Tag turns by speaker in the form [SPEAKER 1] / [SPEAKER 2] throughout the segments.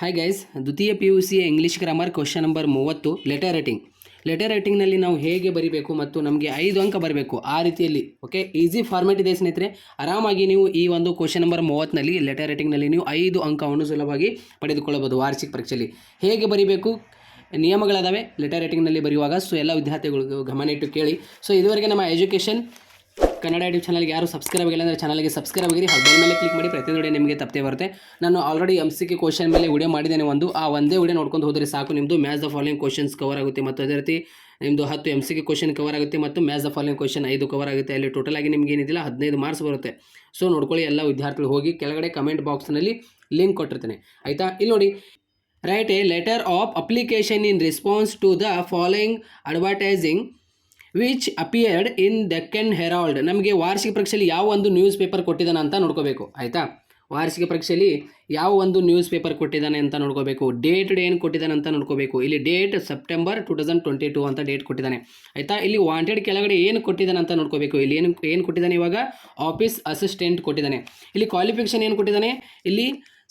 [SPEAKER 1] Hi guys ದ್ವಿತೀಯ P U ಸಿಯ English grammar question number ಮೂವತ್ತು ಲೆಟರ್ ರೈಟಿಂಗ್ ಲೆಟರ್ ರೈಟಿಂಗ್ನಲ್ಲಿ ನಾವು ಹೇಗೆ ಬರಿಬೇಕು ಮತ್ತು ನಮಗೆ ಐದು ಅಂಕ ಬರಬೇಕು ಆ ರೀತಿಯಲ್ಲಿ ಓಕೆ ಈಸಿ ಫಾರ್ಮ್ಯಾಟ್ ಇದೆ ಸ್ನೇಹಿತರೆ ಆರಾಮಾಗಿ ನೀವು ಈ ಒಂದು ಕ್ವಶನ್ ನಂಬರ್ ಮೂವತ್ತಿನಲ್ಲಿ ಲೆಟರ್ ರೈಟಿಂಗ್ನಲ್ಲಿ ನೀವು ಐದು ಅಂಕವನ್ನು ಸುಲಭವಾಗಿ ಪಡೆದುಕೊಳ್ಳಬಹುದು ವಾರ್ಷಿಕ ಪರೀಕ್ಷೆಯಲ್ಲಿ ಹೇಗೆ ಬರೀಬೇಕು ನಿಯಮಗಳಾದಾವೆ ಲೆಟರ್ ರೈಟಿಂಗ್ನಲ್ಲಿ ಬರೆಯುವಾಗ ಸೊ ಎಲ್ಲ ವಿದ್ಯಾರ್ಥಿಗಳಿಗೂ ಗಮನ ಇಟ್ಟು ಕೇಳಿ ಸೊ ಇದುವರೆಗೆ ನಮ್ಮ ಎಜುಕೇಷನ್ ಕನ್ನಡ ಯೂಟ್ಯೂಬ್ ಚಾನಲ್ಗೆ ಯಾರು ಸಬ್ಸ್ಕ್ರೈಬ್ ಆಗಿಲ್ಲ ಅಂದರೆ ಚಾನಲ್ಗೆ ಸಬ್ಸ್ಕ್ರೈಬ್ ಆಗಿರಿ ಹಾಗೂ ಮೇಲೆ ಕ್ಲಿಕ್ ಮಾಡಿ ಪ್ರತಿ ವಿಡಿಯೋ ನಿಮಗೆ ತಪ್ಪೇ ಬರುತ್ತೆ ನಾನು already M C Q question ಮೇಲೆ ವಿಡಿಯೋ ಮಾಡಿದ್ದೇನೆ ಒಂದು ಆ ಒಂದೇ ವಿಡಿಯೋ ನೋಡ್ಕೊಂಡು ಹೋದರೆ ಸಾಕು ನಿಮ್ಮದು match the following questions cover ಆಗುತ್ತೆ ಮತ್ತು ಅದೇ ರೀತಿ ನಿಮ್ಮದು ಹತ್ತು M C Q question cover ಆಗುತ್ತೆ ಮತ್ತು ಮ್ಯಾಚ್ ದ ಫಾಲೋಯಿಂಗ್ ಕ್ವಶನ್ ಐದು ಕವರ್ ಆಗುತ್ತೆ ಅಲ್ಲಿ ಟೋಟಲ್ ಆಗಿ ನಿಮ್ಗೆ ಏನಿದಿಲ್ಲ ಹದಿನೈದು ಮಾರ್ಕ್ಸ್ ಬರುತ್ತೆ ಸೊ ನೋಡ್ಕೊಳ್ಳಿ ಎಲ್ಲ ವಿದ್ಯಾರ್ಥಿಗಳು ಹೋಗಿ ಕೆಳಗಡೆ ಕಮೆಂಟ್ ಬಾಕ್ಸ್ನಲ್ಲಿ ಲಿಂಕ್ ಕೊಟ್ಟಿರ್ತೇನೆ ಆಯಿತಾ ಇಲ್ಲಿ ನೋಡಿ write a letter of application in response to the following advertising which appeared in Ken Herald ನಮಗೆ ವಾರ್ಷಿಕ ಪರೀಕ್ಷೆಯಲ್ಲಿ ಯಾವ ಒಂದು ನ್ಯೂಸ್ ಪೇಪರ್ ಕೊಟ್ಟಿದ್ದಾನೆ ಅಂತ ನೋಡ್ಕೋಬೇಕು ಆಯಿತಾ ವಾರ್ಷಿಕ ಪರೀಕ್ಷೆಯಲ್ಲಿ ಯಾವ ಒಂದು ನ್ಯೂಸ್ ಪೇಪರ್ ಕೊಟ್ಟಿದ್ದಾನೆ ಅಂತ ನೋಡ್ಕೋಬೇಕು ಡೇಟ್ ಡೇ ಏನು ಕೊಟ್ಟಿದ್ದಾನೆ ಅಂತ ನೋಡ್ಕೋಬೇಕು ಇಲ್ಲಿ date September two thousand twenty two ಅಂತ ಡೇಟ್ ಕೊಟ್ಟಿದ್ದಾನೆ ಆಯಿತಾ ಇಲ್ಲಿ ವಾಂಟೆಡ್ ಕೆಳಗಡೆ ಏನು ಕೊಟ್ಟಿದ್ದಾನೆ ಅಂತ ನೋಡ್ಕೋಬೇಕು ಇಲ್ಲಿ ಏನು ಏನು ಕೊಟ್ಟಿದ್ದಾನೆ ಇವಾಗ ಆಫೀಸ್ ಅಸಿಸ್ಟೆಂಟ್ ಕೊಟ್ಟಿದ್ದಾನೆ ಇಲ್ಲಿ ಕ್ವಾಲಿಫಿಕೇಷನ್ ಏನು ಕೊಟ್ಟಿದ್ದಾನೆ ಇಲ್ಲಿ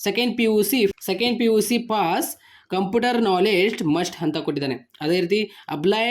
[SPEAKER 1] second P U C second P U C pass computer knowledge must ಅಂತ ಕೊಟ್ಟಿದ್ದಾನೆ ಅದೇ ರೀತಿ ಅಪ್ಲೈ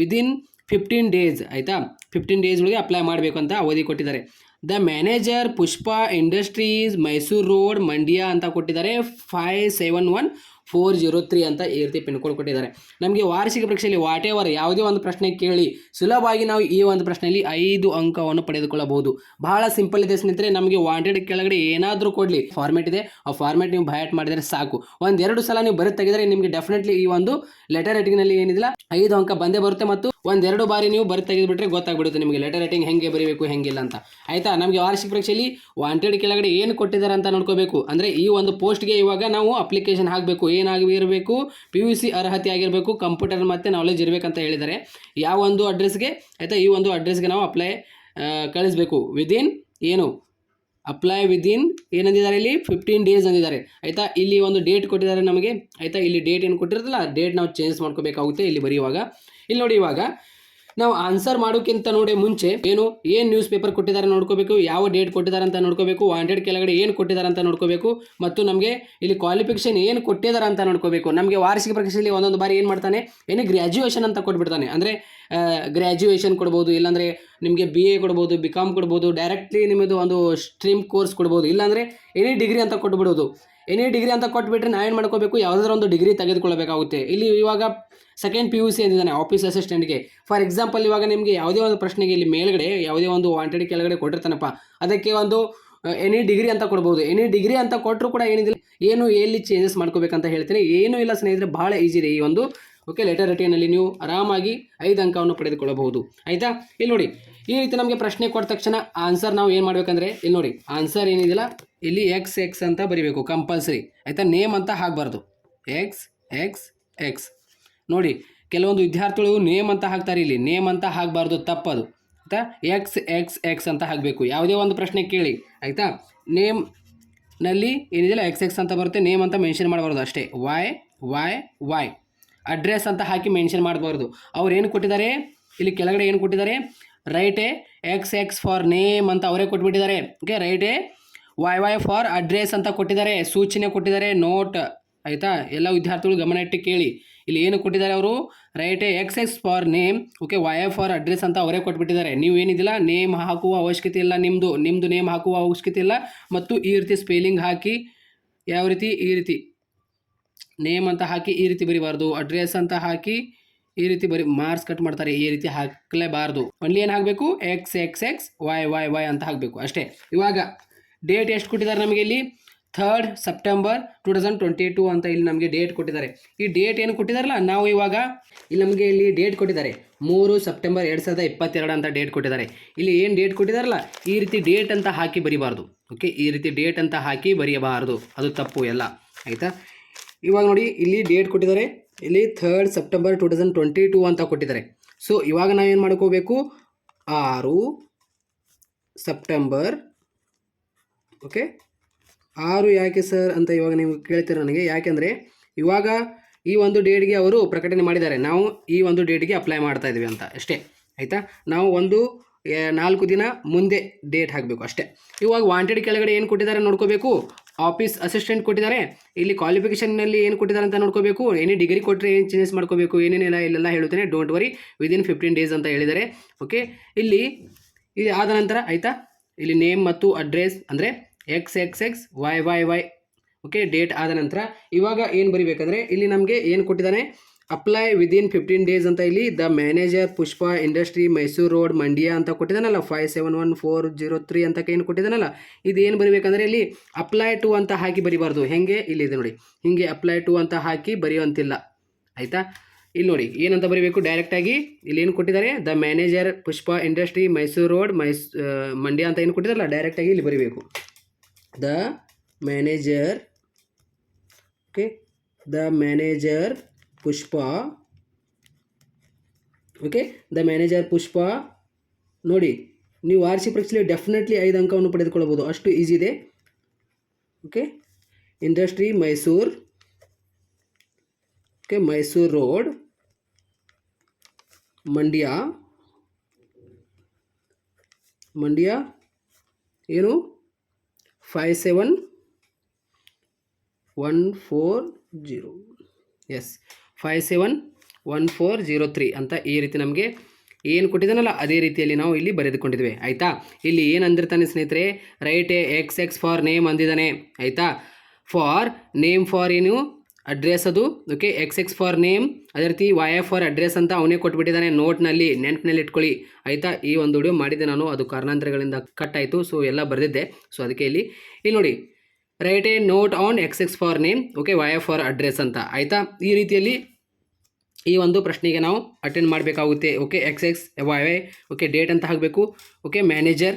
[SPEAKER 1] ವಿದಿನ್ ಫಿಫ್ಟೀನ್ ಡೇಸ್ ಆಯಿತಾ ಫಿಫ್ಟೀನ್ ಒಳಗೆ ಅಪ್ಲೈ ಮಾಡಬೇಕು ಅಂತ ಅವಧಿ ಕೊಟ್ಟಿದ್ದಾರೆ the manager Pushpa industries Mysuru road Mandya ಅಂತ ಕೊಟ್ಟಿದ್ದಾರೆ five seven one four zero three ಅಂತ ಈ ರೀತಿ ಪಿನ್ ಕೋಡ್ ಕೊಟ್ಟಿದ್ದಾರೆ ನಮಗೆ ವಾರ್ಷಿಕ ಪರೀಕ್ಷೆಯಲ್ಲಿ ವಾಟ್ ಎವರ್ ಯಾವುದೇ ಒಂದು ಪ್ರಶ್ನೆ ಕೇಳಿ ಸುಲಭವಾಗಿ ನಾವು ಈ ಒಂದು ಪ್ರಶ್ನೆಯಲ್ಲಿ ಐದು ಅಂಕವನ್ನು ಪಡೆದುಕೊಳ್ಳಬಹುದು ಬಹಳ ಸಿಂಪಲ್ ಇದೆ ಸ್ನೇಹಿತರೆ ನಮಗೆ ವಾಂಟೆಡ್ ಕೆಳಗಡೆ ಏನಾದರೂ ಕೊಡಲಿ ಫಾರ್ಮೆಟ್ ಇದೆ ಆ ಫಾರ್ಮೆಟ್ ನೀವು ಬಯಟ್ ಮಾಡಿದರೆ ಸಾಕು ಒಂದೆರಡು ಸಲ ನೀವು ಬರೀ ತೆಗೆದರೆ ನಿಮಗೆ ಡೆಫಿನೆಟ್ಲಿ ಈ ಒಂದು ಲೆಟರ್ ರೈಟಿಂಗ್ನಲ್ಲಿ ಏನಿಲ್ಲ ಐದು ಅಂಕ ಬಂದೇ ಬರುತ್ತೆ ಮತ್ತು ಒಂದೆರಡು ಬಾರಿ ನೀವು ಬರಿ ತೆಗೆದುಬಿಟ್ರೆ ಗೊತ್ತಾಗ್ಬಿಡುತ್ತೆ ನಿಮಗೆ ಲೆಟರ್ ರೈಟಿಂಗ್ ಹೆಂಗೆ ಬರೀಬೇಕು ಹೆಂಗಿಲ್ಲ ಅಂತ ಆಯಿತಾ ನಮಗೆ ವಾರ್ಷಿಕ ಪರೀಕ್ಷೆಯಲ್ಲಿ ವಾಂಟೆಡ್ ಕೆಳಗಡೆ ಏನು ಕೊಟ್ಟಿದ್ದಾರೆ ಅಂತ ನೋಡ್ಕೋಬೇಕು ಅಂದರೆ ಈ ಒಂದು ಪೋಸ್ಟ್ಗೆ ಇವಾಗ ನಾವು ಅಪ್ಲಿಕೇಶನ್ ಹಾಕಬೇಕು ಏನಾಗಿರಬೇಕು ಪಿ ಯು ಸಿ ಅರ್ಹತೆ ಆಗಿರಬೇಕು ಕಂಪ್ಯೂಟರ್ ಮತ್ತು ನಾಲೆಜ್ ಅಂತ ಹೇಳಿದ್ದಾರೆ ಯಾವ ಒಂದು ಅಡ್ರೆಸ್ಗೆ ಆಯಿತಾ ಈ ಒಂದು ಅಡ್ರೆಸ್ಗೆ ನಾವು ಅಪ್ಲೈ ಕಳಿಸ್ಬೇಕು ವಿದಿನ್ ಏನು ಅಪ್ಲೈ ವಿದಿನ್ ಏನಂದಿದ್ದಾರೆ ಇಲ್ಲಿ ಫಿಫ್ಟೀನ್ ಡೇಸ್ ಅಂದಿದ್ದಾರೆ ಆಯಿತಾ ಇಲ್ಲಿ ಒಂದು ಡೇಟ್ ಕೊಟ್ಟಿದ್ದಾರೆ ನಮಗೆ ಆಯಿತಾ ಇಲ್ಲಿ ಡೇಟ್ ಏನು ಆ ಡೇಟ್ ನಾವು ಚೇಂಜ್ ಮಾಡ್ಕೋಬೇಕಾಗುತ್ತೆ ಇಲ್ಲಿ ಬರೆಯುವಾಗ ಇಲ್ಲಿ ನೋಡಿ ಇವಾಗ ನಾವು ಆನ್ಸರ್ ಮಾಡೋಕ್ಕಿಂತ ನೋಡಿ ಮುಂಚೆ ಏನು ಏನು ನ್ಯೂಸ್ ಪೇಪರ್ ಕೊಟ್ಟಿದ್ದಾರೆ ನೋಡ್ಕೋಬೇಕು ಯಾವ ಡೇಟ್ ಕೊಟ್ಟಿದ್ದಾರೆ ಅಂತ ನೋಡ್ಕೋಬೇಕು ಹಂಡ್ರೆಡ್ ಕೆಳಗಡೆ ಏನು ಕೊಟ್ಟಿದ್ದಾರೆ ಅಂತ ನೋಡ್ಕೋಬೇಕು ಮತ್ತು ನಮಗೆ ಇಲ್ಲಿ ಕ್ವಾಲಿಫಿಕೇಷನ್ ಏನು ಕೊಟ್ಟಿದ್ದಾರೆ ಅಂತ ನೋಡ್ಕೋಬೇಕು ನಮಗೆ ವಾರ್ಷಿಕ ಪರೀಕ್ಷೆಯಲ್ಲಿ ಒಂದೊಂದು ಬಾರಿ ಏನು ಮಾಡ್ತಾನೆ ಏನು ಗ್ರ್ಯಾಜುಯೇಷನ್ ಅಂತ ಕೊಟ್ಬಿಡ್ತಾನೆ ಅಂದರೆ ಗ್ರ್ಯಾಜುಯೇಷನ್ ಕೊಡ್ಬೋದು ಇಲ್ಲಾಂದರೆ ನಿಮಗೆ ಬಿ ಎ ಕೊಡ್ಬೋದು ಬಿ ಕಾಮ್ ಕೊಡ್ಬೋದು ಡೈರೆಕ್ಟ್ಲಿ ನಿಮ್ಮದು ಒಂದು ಸ್ಟ್ರೀಮ್ ಕೋರ್ಸ್ ಕೊಡ್ಬೋದು ಇಲ್ಲಾಂದರೆ ಎನಿ ಡಿಗ್ರಿ ಅಂತ ಕೊಟ್ಬಿಡೋದು ಎನಿ ಡಿಗ್ರಿ ಅಂತ ಕೊಟ್ಬಿಟ್ರೆ ನಾ ಏನು ಮಾಡ್ಕೋಬೇಕು ಯಾವುದಾದ್ರೂ ಒಂದು ಡಿಗ್ರಿ ತೆಗೆದುಕೊಳ್ಳಬೇಕಾಗುತ್ತೆ ಇಲ್ಲಿ ಇವಾಗ ಸೆಕೆಂಡ್ ಪಿ ಯು ಸಿ ಅಂದಿದ್ದಾನೆ ಆಫೀಸ್ ಅಸಿಸ್ಟೆಂಟ್ಗೆ ಫಾರ್ ಎಕ್ಸಾಂಪಲ್ ಇವಾಗ ನಿಮಗೆ ಯಾವುದೇ ಒಂದು ಪ್ರಶ್ನೆಗೆ ಇಲ್ಲಿ ಮೇಲ್ಗಡೆ ಯಾವುದೇ ಒಂದು ವಾಂಟೆಡ್ ಕೆಳಗಡೆ ಕೊಟ್ಟಿರ್ತಾನಪ್ಪ ಅದಕ್ಕೆ ಒಂದು ಎನಿ ಡಿಗ್ರಿ ಅಂತ ಕೊಡ್ಬೋದು ಎನಿ ಡಿಗ್ರಿ ಅಂತ ಕೊಟ್ಟರು ಕೂಡ ಏನಿದೆ ಏನು ಎಲ್ಲಿ ಚೇಂಜಸ್ ಮಾಡ್ಕೋಬೇಕಂತ ಹೇಳ್ತೀನಿ ಏನೂ ಇಲ್ಲ ಸ್ನೇಹಿತರೆ ಭಾಳ ಈಸಿ ಇದೆ ಈ ಒಂದು ಓಕೆ ಲೆಟರ್ ರಟಿನಲ್ಲಿ ನೀವು ಆರಾಮಾಗಿ ಐದು ಅಂಕವನ್ನು ಪಡೆದುಕೊಳ್ಳಬಹುದು ಆಯಿತಾ ಇಲ್ಲಿ ನೋಡಿ ಈ ರೀತಿ ನಮಗೆ ಪ್ರಶ್ನೆ ಕೊಟ್ಟ ತಕ್ಷಣ ಆನ್ಸರ್ ನಾವು ಏನು ಮಾಡಬೇಕಂದ್ರೆ ಇಲ್ಲಿ ನೋಡಿ ಆನ್ಸರ್ ಏನಿದೆಯಲ್ಲ ಇಲ್ಲಿ ಎಕ್ಸ್ ಎಕ್ಸ್ ಅಂತ ಬರಿಬೇಕು ಕಂಪಲ್ಸರಿ ಆಯಿತಾ ನೇಮ್ ಅಂತ ಹಾಕಬಾರ್ದು ಎಕ್ಸ್ ಎಕ್ಸ್ ಎಕ್ಸ್ ನೋಡಿ ಕೆಲವೊಂದು ವಿದ್ಯಾರ್ಥಿಗಳು ನೇಮ್ ಅಂತ ಹಾಕ್ತಾರೆ ಇಲ್ಲಿ ನೇಮ್ ಅಂತ ಹಾಕಬಾರ್ದು ತಪ್ಪದು ಆಯ್ತಾ ಎಕ್ಸ್ ಎಕ್ಸ್ ಎಕ್ಸ್ ಅಂತ ಹಾಕಬೇಕು ಯಾವುದೇ ಒಂದು ಪ್ರಶ್ನೆ ಕೇಳಿ ಆಯಿತಾ ನೇಮ್ ನಲ್ಲಿ ಏನಿದೆಯಲ್ಲ ಎಕ್ಸ್ ಎಕ್ಸ್ ಅಂತ ಬರುತ್ತೆ ನೇಮ್ ಅಂತ ಮೆನ್ಷನ್ ಮಾಡಬಾರ್ದು ಅಷ್ಟೇ ವೈ ವೈ ವೈ ಅಡ್ರೆಸ್ ಅಂತ ಹಾಕಿ ಮೆನ್ಷನ್ ಮಾಡಬಾರ್ದು ಅವ್ರು ಏನು ಕೊಟ್ಟಿದ್ದಾರೆ ಇಲ್ಲಿ ಕೆಳಗಡೆ ಏನು ಕೊಟ್ಟಿದ್ದಾರೆ write X X for name ಅಂತ ಅವರೇ ಕೊಟ್ಬಿಟ್ಟಿದ್ದಾರೆ okay write Y Y for address ಅಂತ ಕೊಟ್ಟಿದ್ದಾರೆ ಸೂಚನೆ ಕೊಟ್ಟಿದ್ದಾರೆ ನೋಟ್ ಆಯಿತಾ ಎಲ್ಲ ವಿದ್ಯಾರ್ಥಿಗಳು ಗಮನ ಇಟ್ಟು ಕೇಳಿ ಇಲ್ಲಿ ಏನು ಕೊಟ್ಟಿದ್ದಾರೆ ಅವರು write X X for name okay Y for address ಅಂತ ಅವರೇ ಕೊಟ್ಬಿಟ್ಟಿದ್ದಾರೆ ನೀವು ಏನಿದಿಲ್ಲ ನೇಮ್ ಹಾಕುವ ಅವಶ್ಯಕತೆ ಇಲ್ಲ ನಿಮ್ಮದು ನಿಮ್ಮದು ನೇಮ್ ಹಾಕುವ ಅವಶ್ಯಕತೆ ಇಲ್ಲ ಮತ್ತು ಈ ರೀತಿ ಸ್ಪೆಲ್ಲಿಂಗ್ ಹಾಕಿ ಯಾವ ರೀತಿ ಈ ರೀತಿ ನೇಮ್ ಅಂತ ಹಾಕಿ ಈ ರೀತಿ ಬರಿಬಾರ್ದು ಅಡ್ರೆಸ್ ಅಂತ ಹಾಕಿ ಈ ರೀತಿ ಬರಿ ಮಾರ್ಕ್ಸ್ ಕಟ್ ಮಾಡ್ತಾರೆ ಈ ರೀತಿ ಹಾಕಲೇಬಾರ್ದು ಒನ್ಲಿ ಏನು ಹಾಕಬೇಕು X X X Y Y Y ಅಂತ ಹಾಕಬೇಕು ಅಷ್ಟೇ ಇವಾಗ ಡೇಟ್ ಎಷ್ಟು ಕೊಟ್ಟಿದ್ದಾರೆ ನಮಗೆ ಇಲ್ಲಿ third September two thousand twenty two ಅಂತ ಇಲ್ಲಿ ನಮಗೆ ಡೇಟ್ ಕೊಟ್ಟಿದ್ದಾರೆ ಈ ಡೇಟ್ ಏನು ಕೊಟ್ಟಿದ್ದಾರಲ್ಲ ನಾವು ಇವಾಗ ಇಲ್ಲಿ ನಮಗೆ ಇಲ್ಲಿ ಡೇಟ್ ಕೊಟ್ಟಿದ್ದಾರೆ ಮೂರು ಸೆಪ್ಟೆಂಬರ್ ಎರಡು ಸಾವಿರದ ಇಪ್ಪತ್ತೆರಡು ಅಂತ ಡೇಟ್ ಕೊಟ್ಟಿದ್ದಾರೆ ಇಲ್ಲಿ ಏನು ಡೇಟ್ ಕೊಟ್ಟಿದ್ದಾರಲ್ಲ ಈ ರೀತಿ ಡೇಟ್ ಅಂತ ಹಾಕಿ ಬರೀಬಾರ್ದು ಓಕೆ ಈ ರೀತಿ ಡೇಟ್ ಅಂತ ಹಾಕಿ ಬರೆಯಬಾರ್ದು ಅದು ತಪ್ಪು ಎಲ್ಲ ಆಯಿತಾ ಇವಾಗ ನೋಡಿ ಇಲ್ಲಿ ಡೇಟ್ ಕೊಟ್ಟಿದ್ದಾರೆ ಇಲ್ಲಿ third September two thousand twenty two ಅಂತ ಕೊಟ್ಟಿದ್ದಾರೆ ಸೊ ಇವಾಗ ನಾವೇನು ಮಾಡ್ಕೋಬೇಕು ಆರು ಸೆಪ್ಟೆಂಬರ್ ಓಕೆ ಆರು ಯಾಕೆ ಸರ್ ಅಂತ ಇವಾಗ ನೀವು ಕೇಳ್ತೀರ ನನಗೆ ಯಾಕೆಂದರೆ ಇವಾಗ ಈ ಒಂದು ಡೇಟ್ಗೆ ಅವರು ಪ್ರಕಟಣೆ ಮಾಡಿದ್ದಾರೆ ನಾವು ಈ ಒಂದು ಡೇಟ್ಗೆ ಅಪ್ಲೈ ಮಾಡ್ತಾ ಇದ್ದೀವಿ ಅಂತ ಅಷ್ಟೇ ಆಯಿತಾ ನಾವು ಒಂದು ನಾಲ್ಕು ದಿನ ಮುಂದೆ ಡೇಟ್ ಹಾಕಬೇಕು ಅಷ್ಟೇ ಇವಾಗ ವಾಂಟೆಡ್ ಕೆಳಗಡೆ ಏನು ಕೊಟ್ಟಿದ್ದಾರೆ ನೋಡ್ಕೋಬೇಕು ಆಫೀಸ್ ಅಸಿಸ್ಟೆಂಟ್ ಕೊಟ್ಟಿದ್ದಾರೆ ಇಲ್ಲಿ ಕ್ವಾಲಿಫಿಕೇಷನ್ನಲ್ಲಿ ಏನು ಕೊಟ್ಟಿದ್ದಾರೆ ಅಂತ ನೋಡ್ಕೋಬೇಕು ಏನೇ ಡಿಗ್ರಿ ಕೊಟ್ಟರೆ ಏನು ಚೇಂಜಸ್ ಮಾಡ್ಕೋಬೇಕು ಏನೇನೆಲ್ಲ ಇಲ್ಲೆಲ್ಲ ಹೇಳುತ್ತೇನೆ don't worry within fifteen days ಅಂತ ಹೇಳಿದ್ದಾರೆ ಓಕೆ ಇಲ್ಲಿ ಇದು ಆದ ನಂತರ ಆಯಿತಾ ಇಲ್ಲಿ ನೇಮ್ ಮತ್ತು ಅಡ್ರೆಸ್ ಅಂದರೆ X X X Y Y Y okay date ಆದ ನಂತರ ಇವಾಗ ಏನು ಬರಿಬೇಕಂದ್ರೆ ಇಲ್ಲಿ ನಮಗೆ ಏನು ಕೊಟ್ಟಿದ್ದಾನೆ ಅಪ್ಲೈ ವಿದಿನ್ ಫಿಫ್ಟೀನ್ ಡೇಸ್ ಅಂತ ಇಲ್ಲಿ the manager Pushpa industry Mysuru road Mandya ಅಂತ ಕೊಟ್ಟಿದ್ದಾನಲ್ಲ five seven one four zero three ಅಂತ ಏನು ಕೊಟ್ಟಿದ್ದಾನಲ್ಲ ಇದೇನು ಬರೀಬೇಕಂದ್ರೆ ಇಲ್ಲಿ ಅಪ್ಲೈ ಟು ಅಂತ ಹಾಕಿ ಬರಿಬಾರ್ದು ಹೆಂಗೆ ಇಲ್ಲಿದೆ ನೋಡಿ ಹಿಂಗೆ ಅಪ್ಲೈ ಟು ಅಂತ ಹಾಕಿ ಬರೆಯುವಂತಿಲ್ಲ ಆಯಿತಾ ಇಲ್ಲಿ ನೋಡಿ ಏನಂತ ಬರೀಬೇಕು ಡೈರೆಕ್ಟಾಗಿ ಇಲ್ಲಿ ಏನು ಕೊಟ್ಟಿದ್ದಾರೆ the manager Pushpa industry Mysuru road mice Mandya ಅಂತ ಏನು ಕೊಟ್ಟಿದ್ದಾರಲ್ಲ ಡೈರೆಕ್ಟಾಗಿ ಇಲ್ಲಿ ಬರೀಬೇಕು the manager okay the manager Pushpa okay the manager Pushpa ನೋಡಿ ನೀವು ಆರ್ ಸಿ ಪರೀಕ್ಷೆಯಲ್ಲಿ ಡೆಫಿನೆಟ್ಲಿ ಐದು ಅಂಕವನ್ನು ಪಡೆದುಕೊಳ್ಳಬಹುದು ಅಷ್ಟು ಈಸಿ ಇದೆ okay industry Mysuru okay Mysuru road Mandya Mandya ಏನು five seven one four zero yes five seven one four zero three ಅಂತ ಈ ರೀತಿ ನಮಗೆ ಏನು ಕೊಟ್ಟಿದ್ದಾನಲ್ಲ ಅದೇ ರೀತಿಯಲ್ಲಿ ನಾವು ಇಲ್ಲಿ ಬರೆದುಕೊಂಡಿದ್ವಿ ಆಯಿತಾ ಇಲ್ಲಿ ಏನು ಅಂದಿರ್ತಾನೆ ಸ್ನೇಹಿತರೆ write A X X for name ಅಂದಿದ್ದಾನೆ ಆಯಿತಾ ಫಾರ್ ನೇಮ್ ಫಾರ್ ಏನು ಅಡ್ರೆಸ್ ಅದು okay X X for name ಅದೇ ರೀತಿ ವೈ ಎಫ್ ಫಾರ್ ಅಡ್ರೆಸ್ ಅಂತ ಅವನೇ ಕೊಟ್ಬಿಟ್ಟಿದ್ದಾನೆ ನೋಟ್ನಲ್ಲಿ ನೆನಪಿನಲ್ಲಿ ಇಟ್ಕೊಳ್ಳಿ ಆಯಿತಾ ಈ ಒಂದು ವಿಡಿಯೋ ಮಾಡಿದ್ದೆ ನಾನು ಅದು ಕಾರಣಾಂತರಗಳಿಂದ ಕಟ್ ಆಯಿತು ಸೊ ಎಲ್ಲ ಬರೆದಿದ್ದೆ ಸೊ ಅದಕ್ಕೆ ಇಲ್ಲಿ ಇಲ್ಲಿ ನೋಡಿ write a note on X X for name okay Y F for address ಅಂತ ಆಯಿತಾ ಈ ರೀತಿಯಲ್ಲಿ ಈ ಒಂದು ಪ್ರಶ್ನೆಗೆ ನಾವು ಅಟೆಂಡ್ ಮಾಡಬೇಕಾಗುತ್ತೆ okay X X Y Y okay date ಅಂತ ಹಾಕಬೇಕು ಓಕೆ ಮ್ಯಾನೇಜರ್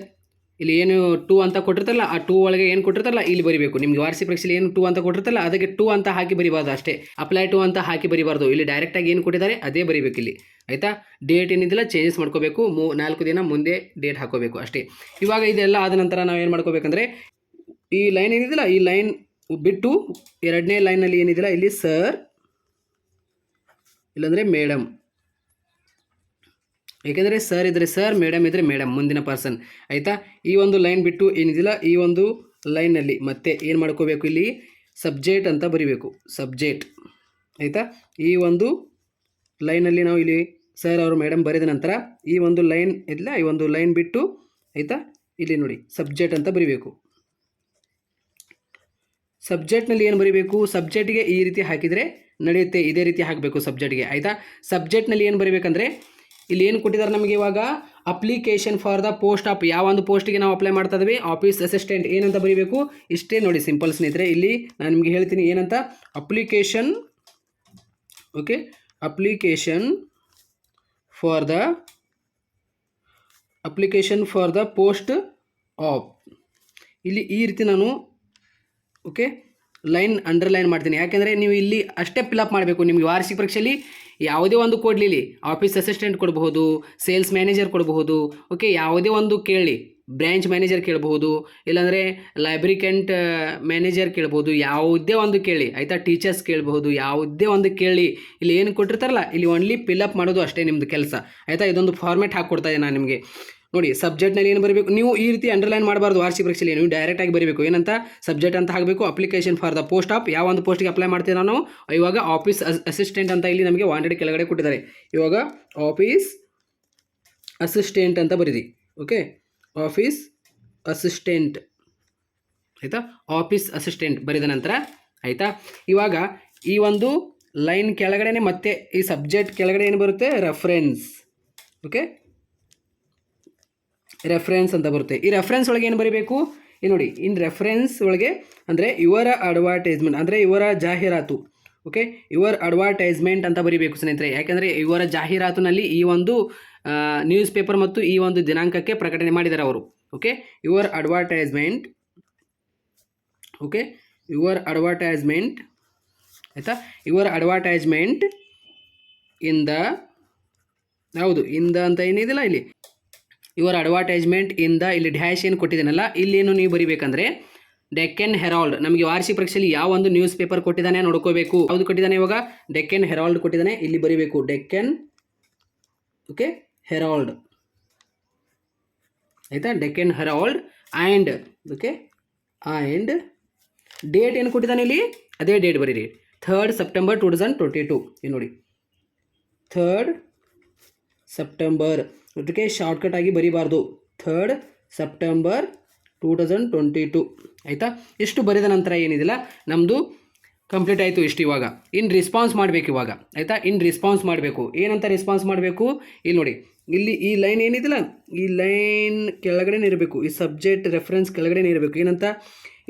[SPEAKER 1] ಇಲ್ಲಿ ಏನು ಟೂ ಅಂತ ಕೊಟ್ಟಿರ್ತಲ್ಲ ಆ ಟೂ ಒಳಗೆ ಏನು ಕೊಟ್ಟಿರ್ತಲ್ಲ ಇಲ್ಲಿ ಬರಿಬೇಕು ನಿಮಗೆ ವಾರ್ಷಿಕ ಪರೀಕ್ಷೆಯಲ್ಲಿ ಏನು ಟೂ ಅಂತ ಕೊಟ್ಟಿರ್ತಲ್ಲ ಅದಕ್ಕೆ ಟೂ ಅಂತ ಹಾಕಿ ಬರಿಬಾರ್ದು ಅಷ್ಟೇ ಅಪ್ಲೈ ಟು ಅಂತ ಹಾಕಿ ಬರಿಬಾರ್ದು ಇಲ್ಲಿ ಡೈರೆಕ್ಟಾಗಿ ಏನು ಕೊಟ್ಟಿದ್ದಾರೆ ಅದೇ ಬರಿಬೇಕು ಇಲ್ಲಿ ಆಯಿತಾ ಡೇಟ್ ಏನಿದೆಲ್ಲ ಚೇಂಜಸ್ ಮಾಡ್ಕೋಬೇಕು ಮೂ ನಾಲ್ಕು ದಿನ ಮುಂದೆ ಡೇಟ್ ಹಾಕೋಬೇಕು ಅಷ್ಟೇ ಇವಾಗ ಇದೆಲ್ಲ ಆದ ನಂತರ ನಾವು ಏನು ಮಾಡ್ಕೋಬೇಕಂದ್ರೆ ಈ ಲೈನ್ ಏನಿದಿಲ್ಲ ಈ ಲೈನ್ ಬಿಟ್ಟು ಎರಡನೇ ಲೈನಲ್ಲಿ ಏನಿದಿಲ್ಲ ಇಲ್ಲಿ ಸರ್ ಇಲ್ಲಾಂದರೆ ಮೇಡಮ್ ಏಕೆಂದರೆ ಸರ್ ಇದ್ದರೆ ಸರ್ ಮೇಡಮ್ ಇದ್ದರೆ ಮೇಡಮ್ ಮುಂದಿನ ಪರ್ಸನ್ ಆಯಿತಾ ಈ ಒಂದು ಲೈನ್ ಬಿಟ್ಟು ಏನಿದಿಲ್ಲ ಈ ಒಂದು ಲೈನಲ್ಲಿ ಮತ್ತೆ ಏನು ಮಾಡ್ಕೋಬೇಕು ಇಲ್ಲಿ ಸಬ್ಜೆಕ್ಟ್ ಅಂತ ಬರಿಬೇಕು ಸಬ್ಜೆಕ್ಟ್ ಆಯಿತಾ ಈ ಒಂದು ಲೈನಲ್ಲಿ ನಾವು ಇಲ್ಲಿ ಸರ್ ಅವರು ಮೇಡಮ್ ಬರೆದ ನಂತರ ಈ ಒಂದು ಲೈನ್ ಇದೆಯಲ್ಲ ಈ ಒಂದು ಲೈನ್ ಬಿಟ್ಟು ಆಯಿತಾ ಇಲ್ಲಿ ನೋಡಿ ಸಬ್ಜೆಕ್ಟ್ ಅಂತ ಬರಿಬೇಕು ಸಬ್ಜೆಕ್ಟ್ನಲ್ಲಿ ಏನು ಬರೀಬೇಕು ಸಬ್ಜೆಕ್ಟ್ಗೆ ಈ ರೀತಿ ಹಾಕಿದರೆ ನಡೆಯುತ್ತೆ ಇದೇ ರೀತಿ ಹಾಕಬೇಕು ಸಬ್ಜೆಕ್ಟ್ಗೆ ಆಯಿತಾ ಸಬ್ಜೆಕ್ಟ್ನಲ್ಲಿ ಏನು ಬರೀಬೇಕಂದ್ರೆ ಇಲ್ಲಿ ಏನು ಕೊಟ್ಟಿದ್ದಾರೆ ನಮಗೆ ಇವಾಗ application for the post of ಯಾವ ಒಂದು ಪೋಸ್ಟಿಗೆ ನಾವು ಅಪ್ಲೈ ಮಾಡ್ತಾ ಇದ್ದೀವಿ ಆಫೀಸ್ ಅಸಿಸ್ಟೆಂಟ್ ಏನಂತ ಬರೀಬೇಕು ಇಷ್ಟೇ ನೋಡಿ ಸಿಂಪಲ್ ಸ್ನೇಹಿತರೆ ಇಲ್ಲಿ ನಾನು ನಿಮಗೆ ಹೇಳ್ತೀನಿ ಏನಂತ application okay application for the application for the post of ಇಲ್ಲಿ ಈ ರೀತಿ ನಾನು ಓಕೆ ಲೈನ್ ಅಂಡರ್ಲೈನ್ ಮಾಡ್ತೀನಿ ಯಾಕೆಂದರೆ ನೀವು ಇಲ್ಲಿ ಅಷ್ಟೇ ಅಪ್ ಮಾಡಬೇಕು ನಿಮಗೆ ವಾರ್ಷಿಕ ಪರೀಕ್ಷೆಯಲ್ಲಿ ಯಾವುದೇ ಒಂದು ಕೊಡಲಿ ಆಫೀಸ್ ಅಸಿಸ್ಟೆಂಟ್ ಕೊಡಬಹುದು ಸೇಲ್ಸ್ ಮ್ಯಾನೇಜರ್ ಕೊಡಬಹುದು ಓಕೆ ಯಾವುದೇ ಒಂದು ಕೇಳಿ ಬ್ರ್ಯಾಂಚ್ ಮ್ಯಾನೇಜರ್ ಕೇಳಬಹುದು ಇಲ್ಲಾಂದರೆ ಲೈಬ್ರಿಕೆಂಟ್ ಮ್ಯಾನೇಜರ್ ಕೇಳಬಹುದು ಯಾವುದೇ ಒಂದು ಕೇಳಿ ಆಯಿತಾ ಟೀಚರ್ಸ್ ಕೇಳಬಹುದು ಯಾವುದೇ ಒಂದು ಕೇಳಿ ಇಲ್ಲಿ ಏನು ಕೊಟ್ಟಿರ್ತಾರಲ್ಲ ಇಲ್ಲಿ ಓನ್ಲಿ ಅಪ್ ಮಾಡೋದು ಅಷ್ಟೇ ನಿಮ್ಮದು ಕೆಲಸ ಆಯಿತಾ ಇದೊಂದು ಫಾರ್ಮೆಟ್ ಹಾಕಿ ನಾನು ನಿಮಗೆ ನೋಡಿ ಸಬ್ಜೆಕ್ಟ್ನಲ್ಲಿ ಏನು ಬರಬೇಕು ನೀವು ಈ ರೀತಿ ಅಂಡರ್ಲೈನ್ ಮಾಡಬಾರ್ದು ವಾರ್ಷಿಕ ಪರೀಕ್ಷೆಯಲ್ಲಿ ನೀವು ಡೈರೆಕ್ಟಾಗಿ ಬರಬೇಕು ಏನಂತ ಸಬ್ಜೆಕ್ಟ್ ಅಂತ ಹಾಕಬೇಕು application for the post of ಯಾವ ಒಂದು ಪೋಸ್ಟ್ಗೆ ಅಪ್ಲೈ ಮಾಡ್ತೀವಿ ನಾವು ಇವಾಗ ಆಫೀಸ್ ಅಸಿಸ್ಟೆಂಟ್ ಅಂತ ಇಲ್ಲಿ ನಮಗೆ ವಾಂಟೆಡ್ ಕೆಳಗಡೆ ಕೊಟ್ಟಿದ್ದಾರೆ ಇವಾಗ ಆಫೀಸ್ ಅಸಿಸ್ಟೆಂಟ್ ಅಂತ ಬರೀರಿ ಓಕೆ ಆಫೀಸ್ ಅಸಿಸ್ಟೆಂಟ್ ಆಯಿತಾ ಆಫೀಸ್ ಅಸಿಸ್ಟೆಂಟ್ ಬರೆದ ನಂತರ ಆಯಿತಾ ಇವಾಗ ಈ ಒಂದು ಲೈನ್ ಕೆಳಗಡೆನೆ ಮತ್ತೆ ಈ ಸಬ್ಜೆಕ್ಟ್ ಕೆಳಗಡೆ ಏನು ಬರುತ್ತೆ ರೆಫರೆನ್ಸ್ ಓಕೆ ರೆಫರೆನ್ಸ್ ಅಂತ ಬರುತ್ತೆ ಈ ರೆಫರೆನ್ಸ್ ಒಳಗೆ ಏನು ಬರೀಬೇಕು ಇಲ್ಲಿ ನೋಡಿ ಇನ್ ರೆಫರೆನ್ಸ್ ಒಳಗೆ ಅಂದರೆ ಇವರ ಅಡ್ವರ್ಟೈಸ್ಮೆಂಟ್ ಅಂದರೆ ಇವರ ಜಾಹೀರಾತು ಓಕೆ ಯುವರ್ ಅಡ್ವರ್ಟೈಸ್ಮೆಂಟ್ ಅಂತ ಬರೀಬೇಕು ಸ್ನೇಹಿತರೆ ಯಾಕೆಂದರೆ ಇವರ ಜಾಹೀರಾತಿನಲ್ಲಿ ಈ ಒಂದು ನ್ಯೂಸ್ ಪೇಪರ್ ಮತ್ತು ಈ ಒಂದು ದಿನಾಂಕಕ್ಕೆ ಪ್ರಕಟಣೆ ಮಾಡಿದ್ದಾರೆ ಅವರು okay your advertisement okay your advertisement ಆಯಿತಾ ಇವರ್ ಅಡ್ವರ್ಟೈಸ್ಮೆಂಟ್ ಇಂದ ಹೌದು ಇಂದ ಅಂತ ಏನಿದಿಲ್ಲ ಇಲ್ಲಿ ಯುವರ್ ಅಡ್ವರ್ಟೈಸ್ಮೆಂಟ್ ಇಂದ ಇಲ್ಲಿ ಡ್ಯಾಶ್ ಏನು ಕೊಟ್ಟಿದ್ದಾನಲ್ಲ ಇಲ್ಲೇನು ನೀವು ಬರೀಬೇಕಂದ್ರೆ ಡೆಕ್ಕನ್ ಹೆರಾಲ್ಡ್ ನಮಗೆ ವಾರ್ಷಿಕ ಪರೀಕ್ಷೆಯಲ್ಲಿ ಯಾವ ಒಂದು ನ್ಯೂಸ್ ಪೇಪರ್ ಕೊಟ್ಟಿದ್ದಾನೆ ನೋಡ್ಕೋಬೇಕು ಯಾವುದು ಕೊಟ್ಟಿದ್ದಾನೆ ಇವಾಗ ಡೆಕ್ಕನ್ ಹೆರಾಲ್ಡ್ ಕೊಟ್ಟಿದ್ದಾನೆ ಇಲ್ಲಿ ಬರಿಬೇಕು ಡೆಕ್ಕನ್ ಓಕೆ ಹೆರಾಲ್ಡ್ ಆಯಿತಾ Deccan Herald and okay and date ಏನು ಕೊಟ್ಟಿದ್ದಾನೆ ಇಲ್ಲಿ ಅದೇ ಡೇಟ್ ಬರೀರಿ third September two thousand twenty two ನೋಡಿ ಥರ್ಡ್ ಸೆಪ್ಟೆಂಬರ್ ಅದಕ್ಕೆ ಶಾರ್ಟ್ಕಟ್ ಆಗಿ ಬರೀಬಾರ್ದು third September two thousand twenty two ಆಯಿತಾ ಇಷ್ಟು ಬರೆದ ನಂತರ ಏನಿದಿಲ್ಲ ನಮ್ಮದು ಕಂಪ್ಲೀಟ್ ಆಯಿತು ಇಷ್ಟು ಇವಾಗ ಇನ್ ರಿಸ್ಪಾನ್ಸ್ ಮಾಡಬೇಕು ಇವಾಗ ಆಯಿತಾ ಇನ್ ರಿಸ್ಪಾನ್ಸ್ ಮಾಡಬೇಕು ಏನಂತ ರಿಸ್ಪಾನ್ಸ್ ಮಾಡಬೇಕು ಇಲ್ಲಿ ನೋಡಿ ಇಲ್ಲಿ ಈ ಲೈನ್ ಏನಿದಿಲ್ಲ ಈ ಲೈನ್ ಕೆಳಗಡೆನೇ ಇರಬೇಕು ಈ ಸಬ್ಜೆಕ್ಟ್ ರೆಫರೆನ್ಸ್ ಕೆಳಗಡೆ ಇರಬೇಕು ಏನಂತ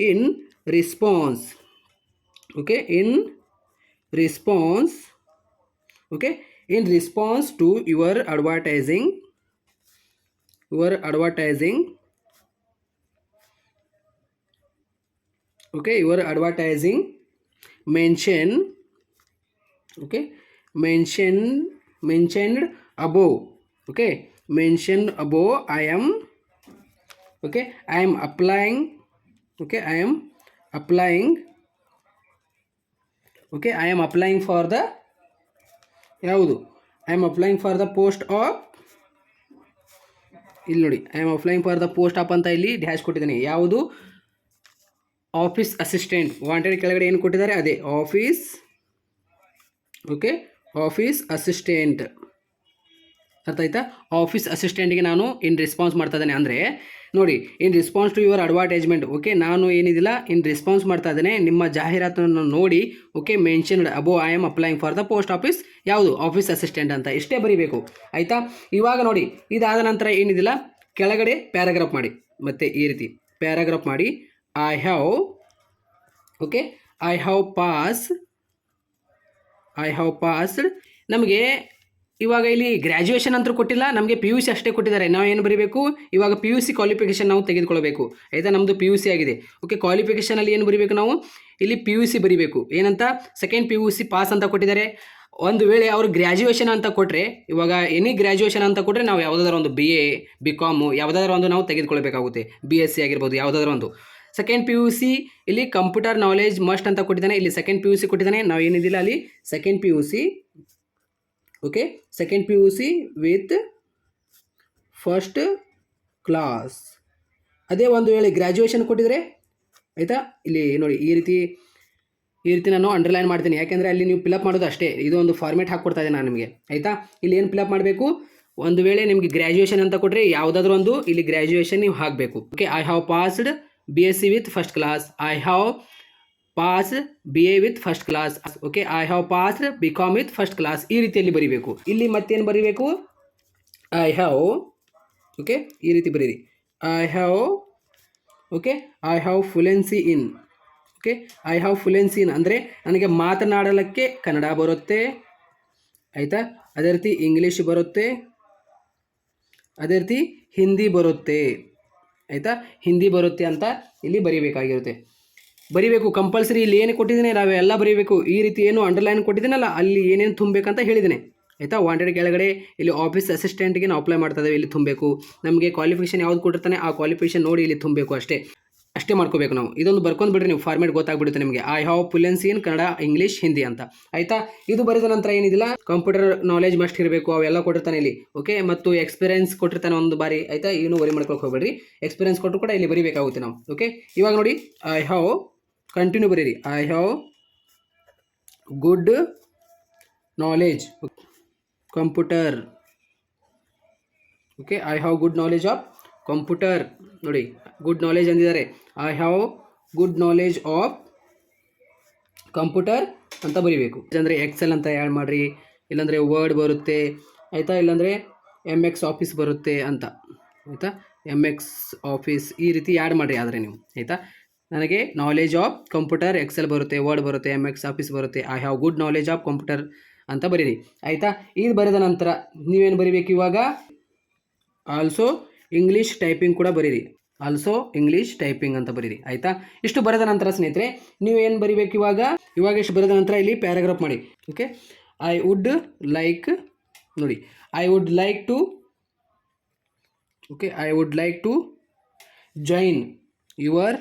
[SPEAKER 1] in response okay in response okay in response to your advertising your advertising okay your advertising mention okay mention mentioned above okay mentioned above i am okay i am applying okay i am applying okay i am applying for the ಯಾವುದು I am applying for the post of ಇಲ್ಲಿ ನೋಡಿ I am applying for the post of ಅಂತ ಇಲ್ಲಿ dash ಕೊಟ್ಟಿದ್ದೀನಿ ಯಾವುದು office assistant wanted ಕೆಳಗಡೆ ಏನು ಕೊಟ್ಟಿದ್ದಾರೆ ಅದೇ ಆಫೀಸ್ ಓಕೆ ಆಫೀಸ್ ಅಸಿಸ್ಟೆಂಟ್ ಅರ್ಥ ಆಯ್ತಾ ಆಫೀಸ್ ಅಸಿಸ್ಟೆಂಟ್ಗೆ ನಾನು ಇನ್ ರೆಸ್ಪಾನ್ಸ್ ಮಾಡ್ತಾ ಇದ್ದೇನೆ ಅಂದರೆ ನೋಡಿ in response to your advertisement okay ನಾನು ಏನಿದಿಲ್ಲ ಇನ್ ರೆಸ್ಪಾನ್ಸ್ ಮಾಡ್ತಾ ಇದ್ದೇನೆ ನಿಮ್ಮ ಜಾಹೀರಾತನ್ನು ನೋಡಿ okay mentioned above I am applying for the post office ಯಾವುದು ಆಫೀಸ್ ಅಸಿಸ್ಟೆಂಟ್ ಅಂತ ಇಷ್ಟೇ ಬರೀಬೇಕು ಆಯಿತಾ ಇವಾಗ ನೋಡಿ ಇದಾದ ನಂತರ ಏನಿದಿಲ್ಲ ಕೆಳಗಡೆ ಪ್ಯಾರಾಗ್ರಾಫ್ ಮಾಡಿ ಮತ್ತು ಈ ರೀತಿ ಪ್ಯಾರಾಗ್ರಾಫ್ ಮಾಡಿ I have okay I have pass I have passed ನಮಗೆ ಇವಾಗ ಇಲ್ಲಿ ಗ್ರ್ಯಾಜುಯೇಷನ್ ಅಂತೂ ಕೊಟ್ಟಿಲ್ಲ ನಮಗೆ ಪಿ ಯು ಸಿ ಅಷ್ಟೇ ಕೊಟ್ಟಿದ್ದಾರೆ ನಾವು ಏನು ಬರೀಬೇಕು ಇವಾಗ ಪಿ ಯು ಸಿ ಕ್ವಾಲಿಫಿಕೇಷನ್ ನಾವು ತೆಗೆದುಕೊಳ್ಬೇಕು ಆಯಿತಾ ನಮ್ಮದು ಪಿ ಯು ಸಿ ಆಗಿದೆ ಓಕೆ ಕ್ವಾಲಿಫಿಕೇಷನಲ್ಲಿ ಏನು ಬರೀಬೇಕು ನಾವು ಇಲ್ಲಿ ಪಿ ಯು ಸಿ ಬರೀಬೇಕು ಏನಂತ second P U C pass ಅಂತ ಕೊಟ್ಟಿದ್ದಾರೆ ಒಂದು ವೇಳೆ ಅವರು ಗ್ರ್ಯಾಜುಯೇಷನ್ ಅಂತ ಕೊಟ್ಟರೆ ಇವಾಗ ಎನಿ ಗ್ರ್ಯಾಜುಯೇಷನ್ ಅಂತ ಕೊಟ್ಟರೆ ನಾವು ಯಾವುದಾದ್ರೂ ಒಂದು ಬಿ ಎ ಬಿ ಕಾಮು ಯಾವುದಾದ್ರೂ ಒಂದು ನಾವು ತೆಗೆದುಕೊಳ್ಬೇಕಾಗುತ್ತೆ ಬಿ ಎಸ್ ಸಿ ಆಗಿರ್ಬೋದು ಯಾವುದಾದ್ರೂ ಒಂದು ಸೆಕೆಂಡ್ ಪಿ ಯು ಸಿ ಇಲ್ಲಿ ಕಂಪ್ಯೂಟರ್ ನಾಲೆಜ್ ಮಸ್ಟ್ ಅಂತ ಕೊಟ್ಟಿದ್ದಾನೆ ಇಲ್ಲಿ ಸೆಕೆಂಡ್ ಪಿ ಯು ಸಿ ಕೊಟ್ಟಿದ್ದಾನೆ ನಾವು ಏನಿದ್ದಿಲ್ಲ ಅಲ್ಲಿ second P U C okay second puc with first class ಅದೇ ಒಂದು ವೇಳೆ ಗ್ರ್ಯಾಜುಯೇಷನ್ ಕೊಟ್ಟಿದರೆ ಆಯಿತಾ ಇಲ್ಲಿ ನೋಡಿ ಈ ರೀತಿ ಈ ರೀತಿ ನಾನು ಅಂಡರ್ಲೈನ್ ಮಾಡ್ತೀನಿ ಯಾಕೆಂದರೆ ಅಲ್ಲಿ ನೀವು ಪಿಲಪ್ ಮಾಡೋದು ಅಷ್ಟೇ ಇದು ಒಂದು ಫಾರ್ಮೇಟ್ ಹಾಕ್ಕೊಡ್ತಾ ಇದ್ದೀನಿ ನಾನು ನಿಮಗೆ ಆಯಿತಾ ಇಲ್ಲಿ ಏನು ಪಿಲಪ್ ಮಾಡಬೇಕು ಒಂದು ವೇಳೆ ನಿಮಗೆ ಗ್ರ್ಯಾಜುಯೇಷನ್ ಅಂತ ಕೊಟ್ಟರೆ ಯಾವುದಾದ್ರೂ ಒಂದು ಇಲ್ಲಿ ಗ್ರ್ಯಾಜುಯೇಷನ್ ನೀವು ಹಾಕಬೇಕು okay I have passed B S C with first class I have pass B A with first class okay I have pass B com with first class ಈ ರೀತಿಯಲ್ಲಿ ಬರೀಬೇಕು ಇಲ್ಲಿ ಮತ್ತೇನು ಬರೀಬೇಕು ಐ ಹ್ಯಾವ್ ಓಕೆ ಈ ರೀತಿ ಬರೀರಿ I have okay I have fluency in okay I have fluency in ಅಂದರೆ ನನಗೆ ಮಾತನಾಡಲಿಕ್ಕೆ ಕನ್ನಡ ಬರುತ್ತೆ ಆಯಿತಾ ಅದೇ ರೀತಿ ಇಂಗ್ಲೀಷ್ ಬರುತ್ತೆ ಅದೇ ರೀತಿ ಹಿಂದಿ ಬರುತ್ತೆ ಆಯಿತಾ ಹಿಂದಿ ಬರುತ್ತೆ ಅಂತ ಇಲ್ಲಿ ಬರೀಬೇಕಾಗಿರುತ್ತೆ ಬರೀಬೇಕು ಕಂಪಲ್ಸರಿ ಇಲ್ಲಿ ಏನು ಕೊಟ್ಟಿದ್ದೀನಿ ನಾವೆಲ್ಲ ಬರೀಬೇಕು ಈ ರೀತಿ ಏನು ಅಂಡರ್ಲೈನ್ ಕೊಟ್ಟಿದ್ದೀನಲ್ಲ ಅಲ್ಲಿ ಏನೇನು ತುಂಬಬೇಕಂತ ಹೇಳಿದ್ದೀನಿ ಆಯಿತಾ ವಾಂಟೆಡ್ ಕೆಳಗಡೆ ಇಲ್ಲಿ ಆಫೀಸ್ ಅಸಿಸ್ಟೆಂಟ್ಗೆ ನಾವು ಅಪ್ಲೈ ಮಾಡ್ತಾ ಇಲ್ಲಿ ತುಂಬಬೇಕು ನಮಗೆ ಕ್ವಾಲಿಫಿಕೇಷನ್ ಯಾವ್ದು ಕೊಟ್ಟಿರ್ತಾನೆ ಆ ಕ್ವಾಲಿಫಿಕೇಷನ್ ನೋಡಿ ಇಲ್ಲಿ ತುಂಬಬೇಕು ಅಷ್ಟೇ ಅಷ್ಟೇ ಮಾಡ್ಕೋಬೇಕು ನಾವು ಇದೊಂದು ಬರ್ಕೊಂಡು ಬಿಡ್ರಿ ನೀವು ಫಾರ್ಮೇಟ್ ಗೊತ್ತಾಗ್ಬಿಡುತ್ತೆ ನಿಮಗೆ I have fluency in Kannada English Hindi ಅಂತ ಆಯಿತಾ ಇದು ಬರೆದ ನಂತರ ಏನಿದಿಲ್ಲ ಕಂಪ್ಯೂಟರ್ ನಾಲೆಜ್ ಮಸ್ಟ್ ಇರಬೇಕು ಅವೆಲ್ಲ ಕೊಟ್ಟಿರ್ತಾನೆ ಇಲ್ಲಿ ಓಕೆ ಮತ್ತು ಎಕ್ಸ್ಪೀರಿಯನ್ಸ್ ಕೊಟ್ಟಿರ್ತಾನೆ ಒಂದು ಬಾರಿ ಆಯಿತಾ ಏನು ವರಿ ಮಾಡ್ಕೊಳಕ್ಕೆ ಹೋಗ್ಬೇಡ್ರಿ ಎಕ್ಸ್ಪೀರಿಯನ್ಸ್ ಕೊಟ್ಟರು ಕೂಡ ಇಲ್ಲಿ ಬರಿಬೇಕಾಗುತ್ತೆ ನಾವು ಓಕೆ ಇವಾಗ ನೋಡಿ ಐ ಹಾವ್ ಕಂಟಿನ್ಯೂ ಬರೀರಿ I have good knowledge computer okay I have good knowledge of computer ನೋಡಿ good knowledge ಅಂದಿದ್ದಾರೆ I have good knowledge of computer ಅಂತ ಬರೀಬೇಕು ಅಂದರೆ ಎಕ್ಸೆಲ್ ಅಂತ ಆ್ಯಡ್ ಮಾಡಿರಿ ಇಲ್ಲಾಂದರೆ ವರ್ಡ್ ಬರುತ್ತೆ ಆಯಿತಾ ಇಲ್ಲಾಂದರೆ ಎಮ್ ಎಕ್ಸ್ ಆಫೀಸ್ ಬರುತ್ತೆ ಅಂತ ಆಯಿತಾ ಎಮ್ ಎಕ್ಸ್ ಆಫೀಸ್ ಈ ರೀತಿ ಆ್ಯಡ್ ಮಾಡಿರಿ ಆದರೆ ನೀವು ಆಯಿತಾ ನನಗೆ ನಾಲೆಜ್ ಆಫ್ ಕಂಪ್ಯೂಟರ್ ಎಕ್ಸೆಲ್ ಬರುತ್ತೆ ವರ್ಡ್ ಬರುತ್ತೆ ಎಮ್ ಎಕ್ಸ್ ಆಫೀಸ್ ಬರುತ್ತೆ I have good knowledge of computer ಅಂತ ಬರೀರಿ ಆಯಿತಾ ಇದು ಬರೆದ ನಂತರ ನೀವೇನು ಬರೀಬೇಕು ಇವಾಗ ಆಲ್ಸೋ ಇಂಗ್ಲೀಷ್ ಟೈಪಿಂಗ್ ಕೂಡ ಬರೀರಿ ಆಲ್ಸೋ ಇಂಗ್ಲೀಷ್ ಟೈಪಿಂಗ್ ಅಂತ ಬರೀರಿ ಆಯಿತಾ ಇಷ್ಟು ಬರೆದ ನಂತರ ಸ್ನೇಹಿತರೆ ನೀವೇನು ಏನು ಬರಿಬೇಕು ಇವಾಗ ಇವಾಗ ಇಷ್ಟು ಬರೆದ ನಂತರ ಇಲ್ಲಿ ಪ್ಯಾರಾಗ್ರಾಫ್ ಮಾಡಿ ಓಕೆ ಐ ವುಡ್ ಲೈಕ್ ನೋಡಿ I would like to okay I would like to join your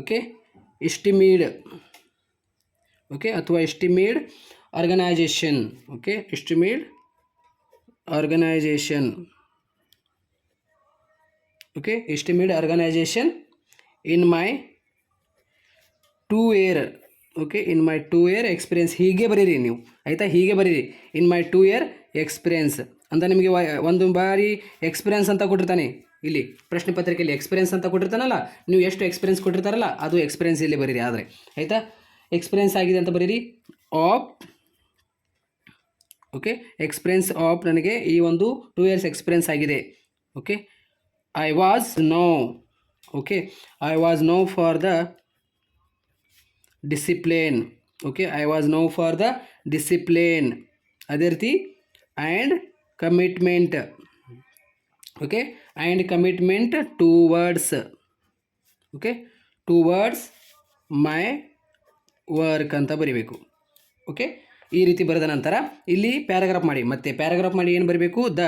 [SPEAKER 1] okay esteemed okay ಅಥವಾ esteemed organisation okay esteemed organisation okay esteemed organisation in my two year okay in my two year experience ಹೀಗೆ ಬರೀರಿ ನೀವು ಆಯಿತಾ ಹೀಗೆ ಬರೀರಿ in my two year experience ಅಂತ ನಿಮಗೆ ಒಂದು ಬಾರಿ ಎಕ್ಸ್ಪೀರಿಯನ್ಸ್ ಅಂತ ಕೊಟ್ಟಿರ್ತಾನೆ ಇಲ್ಲಿ ಪ್ರಶ್ನೆ ಪತ್ರಿಕೆಯಲ್ಲಿ ಎಕ್ಸ್ಪೀರಿಯನ್ಸ್ ಅಂತ ಕೊಟ್ಟಿರ್ತಾನಲ್ಲ ನೀವು ಎಷ್ಟು ಎಕ್ಸ್ಪೀರಿಯನ್ಸ್ ಕೊಟ್ಟಿರ್ತಾರಲ್ಲ ಅದು ಎಕ್ಸ್ಪೀರಿಯನ್ಸ್ ಇಲ್ಲಿ ಬರೀರಿ ಆದರೆ ಆಯಿತಾ ಎಕ್ಸ್ಪೀರಿಯನ್ಸ್ ಆಗಿದೆ ಅಂತ ಬರೀರಿ ಆಫ್ ಓಕೆ ಎಕ್ಸ್ಪೀರಿಯನ್ಸ್ ಆಫ್ ನನಗೆ ಈ ಒಂದು ಟೂ ಇಯರ್ಸ್ ಎಕ್ಸ್ಪೀರಿಯನ್ಸ್ ಆಗಿದೆ okay I was known okay I was known for the discipline okay I was known for the discipline ಅದೇ ರೀತಿ and commitment okay and commitment towards okay towards my work ಅಂತ ಬರೀಬೇಕು okay ಈ ರೀತಿ ಬರೆದ ನಂತರ ಇಲ್ಲಿ ಪ್ಯಾರಾಗ್ರಾಫ್ ಮಾಡಿ ಮತ್ತೆ ಪ್ಯಾರಾಗ್ರಾಫ್ ಮಾಡಿ ಏನು ಬರಬೇಕು the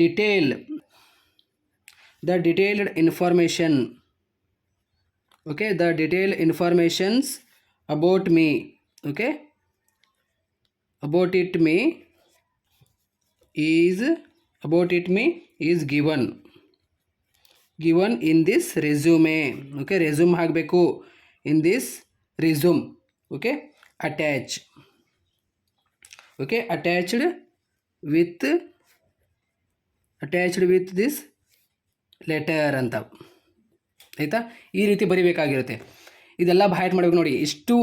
[SPEAKER 1] detail the detailed information okay the detail informations about me okay about it me is about it me is given given in this resume okay resume ಆಗಬೇಕು in this resume okay attach okay attached with attached with this letter ಅಂತ ಆಯಿತಾ ಈ ರೀತಿ ಬರಿಬೇಕಾಗಿರುತ್ತೆ ಇದೆಲ್ಲ ಬಾಯ್ ಮಾಡಬೇಕು ನೋಡಿ ಇಷ್ಟು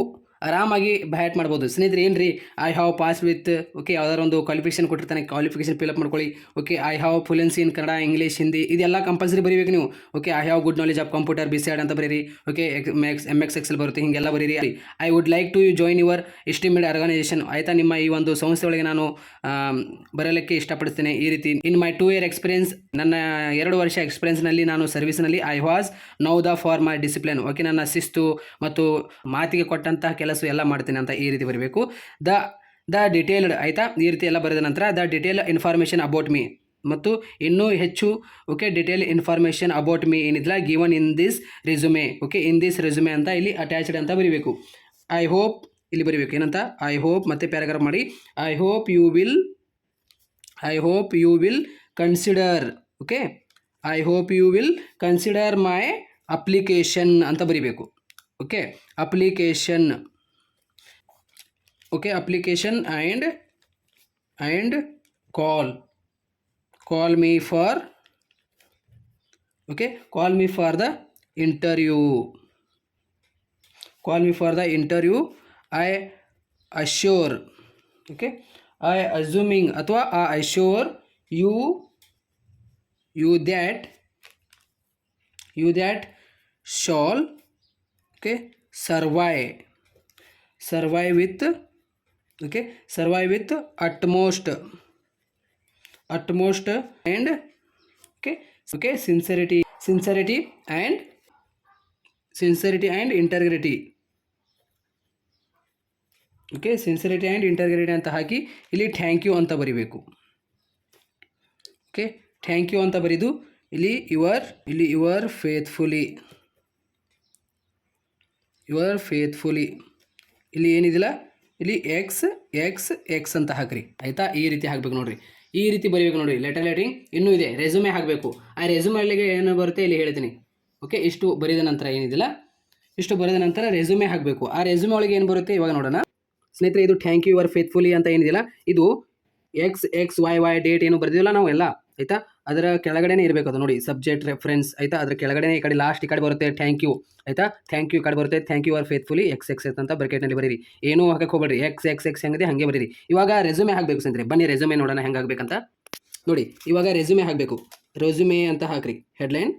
[SPEAKER 1] ಆರಾಮಾಗಿ ಬ್ಯಾಟ್ ಮಾಡ್ಬೋದು ಸ್ನೇಹಿತರೆ ಏನು ರೀ I have pass with okay ಯಾವ್ದಾರು ಒಂದು ಕ್ವಾಲಿಫಿಕೇಷನ್ ಕೊಟ್ಟಿರ್ತಾನೆ ಕ್ವಾಲಿಫಿಕೇಷನ್ ಫಿಲಪ್ ಮಾಡ್ಕೊಳ್ಳಿ okay I have fluency in Kannada English Hindi ಇದೆಲ್ಲ ಕಂಪಲ್ಸರಿ ಬರೀಬೇಕು ನೀವು okay I have good knowledge of computer B ಆಡ್ ಅಂತ ಬರೀರಿ okay X M X L ಬರುತ್ತೆ ಹಿಂಗೆಲ್ಲ ಬರೀರಿ I would like to you join your estimate organisation ಆಯ್ತಾ ನಿಮ್ಮ ಈ ಒಂದು ಸಂಸ್ಥೆ ಒಳಗೆ ನಾನು ಬರಲಿಕ್ಕೆ ಇಷ್ಟಪಡಿಸ್ತೇನೆ ಈ ರೀತಿ in my two year experience ನನ್ನ ಎರಡು ವರ್ಷ ಎಕ್ಸ್ಪೀರಿಯನ್ಸ್ನಲ್ಲಿ ನಾನು ಸರ್ವಿಸ್ನಲ್ಲಿ I was now the for my discipline okay ನನ್ನ ಶಿಸ್ತು ಮತ್ತು ಮಾತಿಗೆ ಕೊಟ್ಟಂತಹ ಕೆಲಸ ಡೀಟೇಲ್ಸು ಎಲ್ಲ ಮಾಡ್ತೀನಿ ಅಂತ ಈ ರೀತಿ ಬರಬೇಕು ದ ದ ಡಿಟೇಲ್ಡ್ ಆಯಿತಾ ಈ ರೀತಿ ಎಲ್ಲ ಬರೆದ ನಂತರ the detail information about me ಮತ್ತು ಇನ್ನೂ ಹೆಚ್ಚು okay detail information about me ಏನಿದ್ಲ given in this resume okay in this resume ಅಂತ ಇಲ್ಲಿ ಅಟ್ಯಾಚ್ಡ್ ಅಂತ ಬರೀಬೇಕು ಐ ಹೋಪ್ ಇಲ್ಲಿ ಬರೀಬೇಕು ಏನಂತ ಐ ಹೋಪ್ ಮತ್ತೆ ಪ್ಯಾರಾಗ್ರಾಫ್ ಮಾಡಿ I hope you will I hope you will consider okay I hope you will consider my application ಅಂತ ಬರೀಬೇಕು okay application Okay, application and call me for, okay, call me for the interview. Call me for the interview. I assure, okay, I assuming athwa I assure you that shall, okay, survive with okay survive with utmost utmost and okay okay sincerity sincerity and sincerity and integrity okay sincerity and integrity ಅಂತ ಹಾಕಿ ಇಲ್ಲಿ thank you ಅಂತ ಬರಿಬೇಕು okay thank you ಅಂತ ಬರೀದು ಇಲ್ಲಿ your ಇಲ್ಲಿ your faithfully your faithfully ಇಲ್ಲಿ ಏನಿದಿಲ್ಲ ಇಲ್ಲಿ ಎಕ್ಸ್ ಎಕ್ಸ್ ಎಕ್ಸ್ ಅಂತ ಹಾಕ್ರಿ ಆಯಿತಾ ಈ ರೀತಿ ಹಾಕ್ಬೇಕು ನೋಡಿರಿ ಈ ರೀತಿ ಬರೀಬೇಕು ನೋಡಿ ಲೆಟರ್ ಲೈಟಿಂಗ್ ಇನ್ನೂ ಇದೆ ರೆಸ್ಯೂಮೆ ಹಾಕಬೇಕು ಆ ಅಲ್ಲಿಗೆ ಏನು ಬರುತ್ತೆ ಇಲ್ಲಿ ಹೇಳ್ತೀನಿ ಓಕೆ ಇಷ್ಟು ಬರೆದ ನಂತರ ಏನಿದಿಲ್ಲ ಇಷ್ಟು ಬರೆದ ನಂತರ ರೆಸ್ಯೂಮೆ ಹಾಕಬೇಕು ಆ ರೆಸ್ಯೂಮೆ ಒಳಗೆ ಏನು ಬರುತ್ತೆ ಇವಾಗ ನೋಡೋಣ ಸ್ನೇಹಿತರೆ ಇದು ಥ್ಯಾಂಕ್ ಯು ಯುವರ್ ಫೇತ್ಫುಲಿ ಅಂತ ಏನಿದಿಲ್ಲ ಇದು X X Y Y date ಏನು ಬರೆದಿಲ್ಲ ನಾವು ಎಲ್ಲ ಆಯಿತಾ ಅದರ ಕೆಳಗಡೆನೇ ಇರಬೇಕು ಅದು ನೋಡಿ ಸಬ್ಜೆಕ್ಟ್ ರೆಫರೆನ್ಸ್ ಆಯಿತಾ ಅದರ ಕೆಳಗಡೆನೇ ಈ ಕಡೆ ಲಾಸ್ಟ್ ಈ ಕಡೆ ಬರುತ್ತೆ ಥ್ಯಾಂಕ್ ಯು ಆಯಿತಾ ಥ್ಯಾಂಕ್ ಯು ಈ ಕಡೆ ಬರುತ್ತೆ thank you yours faithfully X X ಅಂತ ಬ್ರಕೆಟ್ನಲ್ಲಿ ಬರೀರಿ ಏನೂ ಹಾಕಕ್ಕೆ ಹೋಗ್ಬೇಡಿ ಎಕ್ಸ್ ಎಕ್ಸ್ ಎಕ್ಸ್ ಹೆಂಗಿದೆ ಹಾಗೆ ಬರೀರಿ ಇವಾಗ ರೆಸ್ಯೂಮೆ ಹಾಕಬೇಕು ಸಂತರೆ ಬನ್ನಿ ರೆಸ್ಯೂಮೆ ನೋಡೋಣ ಹೆಂಗೆ ಹಾಕ್ಬೇಕಂತ ನೋಡಿ ಇವಾಗ ರೆಸ್ಯೂಮೆ ಹಾಕಬೇಕು ರೆಸ್ಯೂಮೆ ಅಂತ ಹಾಕ್ರಿ ಹೆಡ್ಲೈನ್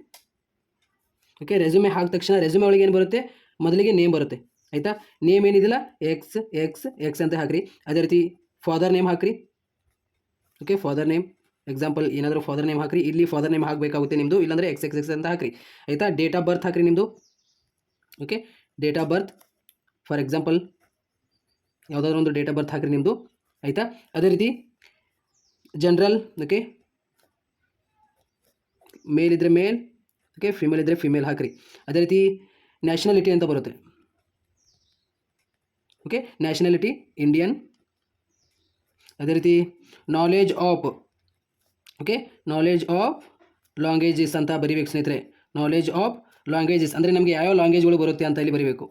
[SPEAKER 1] ಓಕೆ ರೆಸ್ಯುಮೆ ಹಾಕಿದ ತಕ್ಷಣ ರೆಸ್ಯೂಮೆ ಒಳಗೆ ಏನು ಬರುತ್ತೆ ಮೊದಲಿಗೆ ನೇಮ್ ಬರುತ್ತೆ ಆಯಿತಾ ನೇಮ್ ಏನಿದಿಲ್ಲ ಎಕ್ಸ್ ಎಕ್ಸ್ ಎಕ್ಸ್ ಅಂತ ಹಾಕ್ರಿ ಅದೇ ರೀತಿ ಫಾದರ್ ನೇಮ್ ಹಾಕ್ರಿ ಓಕೆ ಫಾದರ್ ನೇಮ್ ಎಕ್ಸಾಂಪಲ್ ಏನಾದರೂ ಫಾದರ್ ನೇಮ್ ಹಾಕ್ರಿ ಇಲ್ಲಿ ಫಾದರ್ ನೇಮ್ ಹಾಕಬೇಕಾಗುತ್ತೆ ನಿಮ್ಮದು ಇಲ್ಲಾಂದರೆ ಎಕ್ಸ್ ಎಕ್ಸ್ ಎಕ್ಸ್ ಅಂತ ಹಾಕ್ರಿ ಆಯಿತಾ ಡೇಟ್ ಆಫ್ ಬರ್ತ್ ಹಾಕ್ರಿ ನಿಮ್ಮದು okay date of birth for example ಯಾವುದಾದ್ರೂ ಒಂದು ಡೇಟ್ ಆಫ್ ಬರ್ತ್ ಹಾಕ್ರಿ ನಿಮ್ಮದು ಆಯಿತಾ ಅದೇ ರೀತಿ ಜನರಲ್ ಓಕೆ ಮೇಲ್ ಇದ್ದರೆ ಮೇಲ್ ಓಕೆ ಫಿಮೇಲ್ ಇದ್ದರೆ ಫಿಮೇಲ್ ಹಾಕ್ರಿ ಅದೇ ರೀತಿ ನ್ಯಾಷನಾಲಿಟಿ ಅಂತ ಬರುತ್ತೆ ಓಕೆ ನ್ಯಾಷನಾಲಿಟಿ ಇಂಡಿಯನ್ ಅದೇ ರೀತಿ knowledge of okay knowledge of languages ಅಂತ ಬರಿಬೇಕು ಸ್ನೇಹಿತರೆ ನಾಲೆಜ್ ಆಫ್ ಲಾಂಗ್ವೇಜಸ್ ಅಂದರೆ ನಮಗೆ ಯಾವ್ಯಾವ ಲಾಂಗ್ವೇಜ್ಗಳು ಬರುತ್ತೆ ಅಂತ ಇಲ್ಲಿ ಬರಿಬೇಕು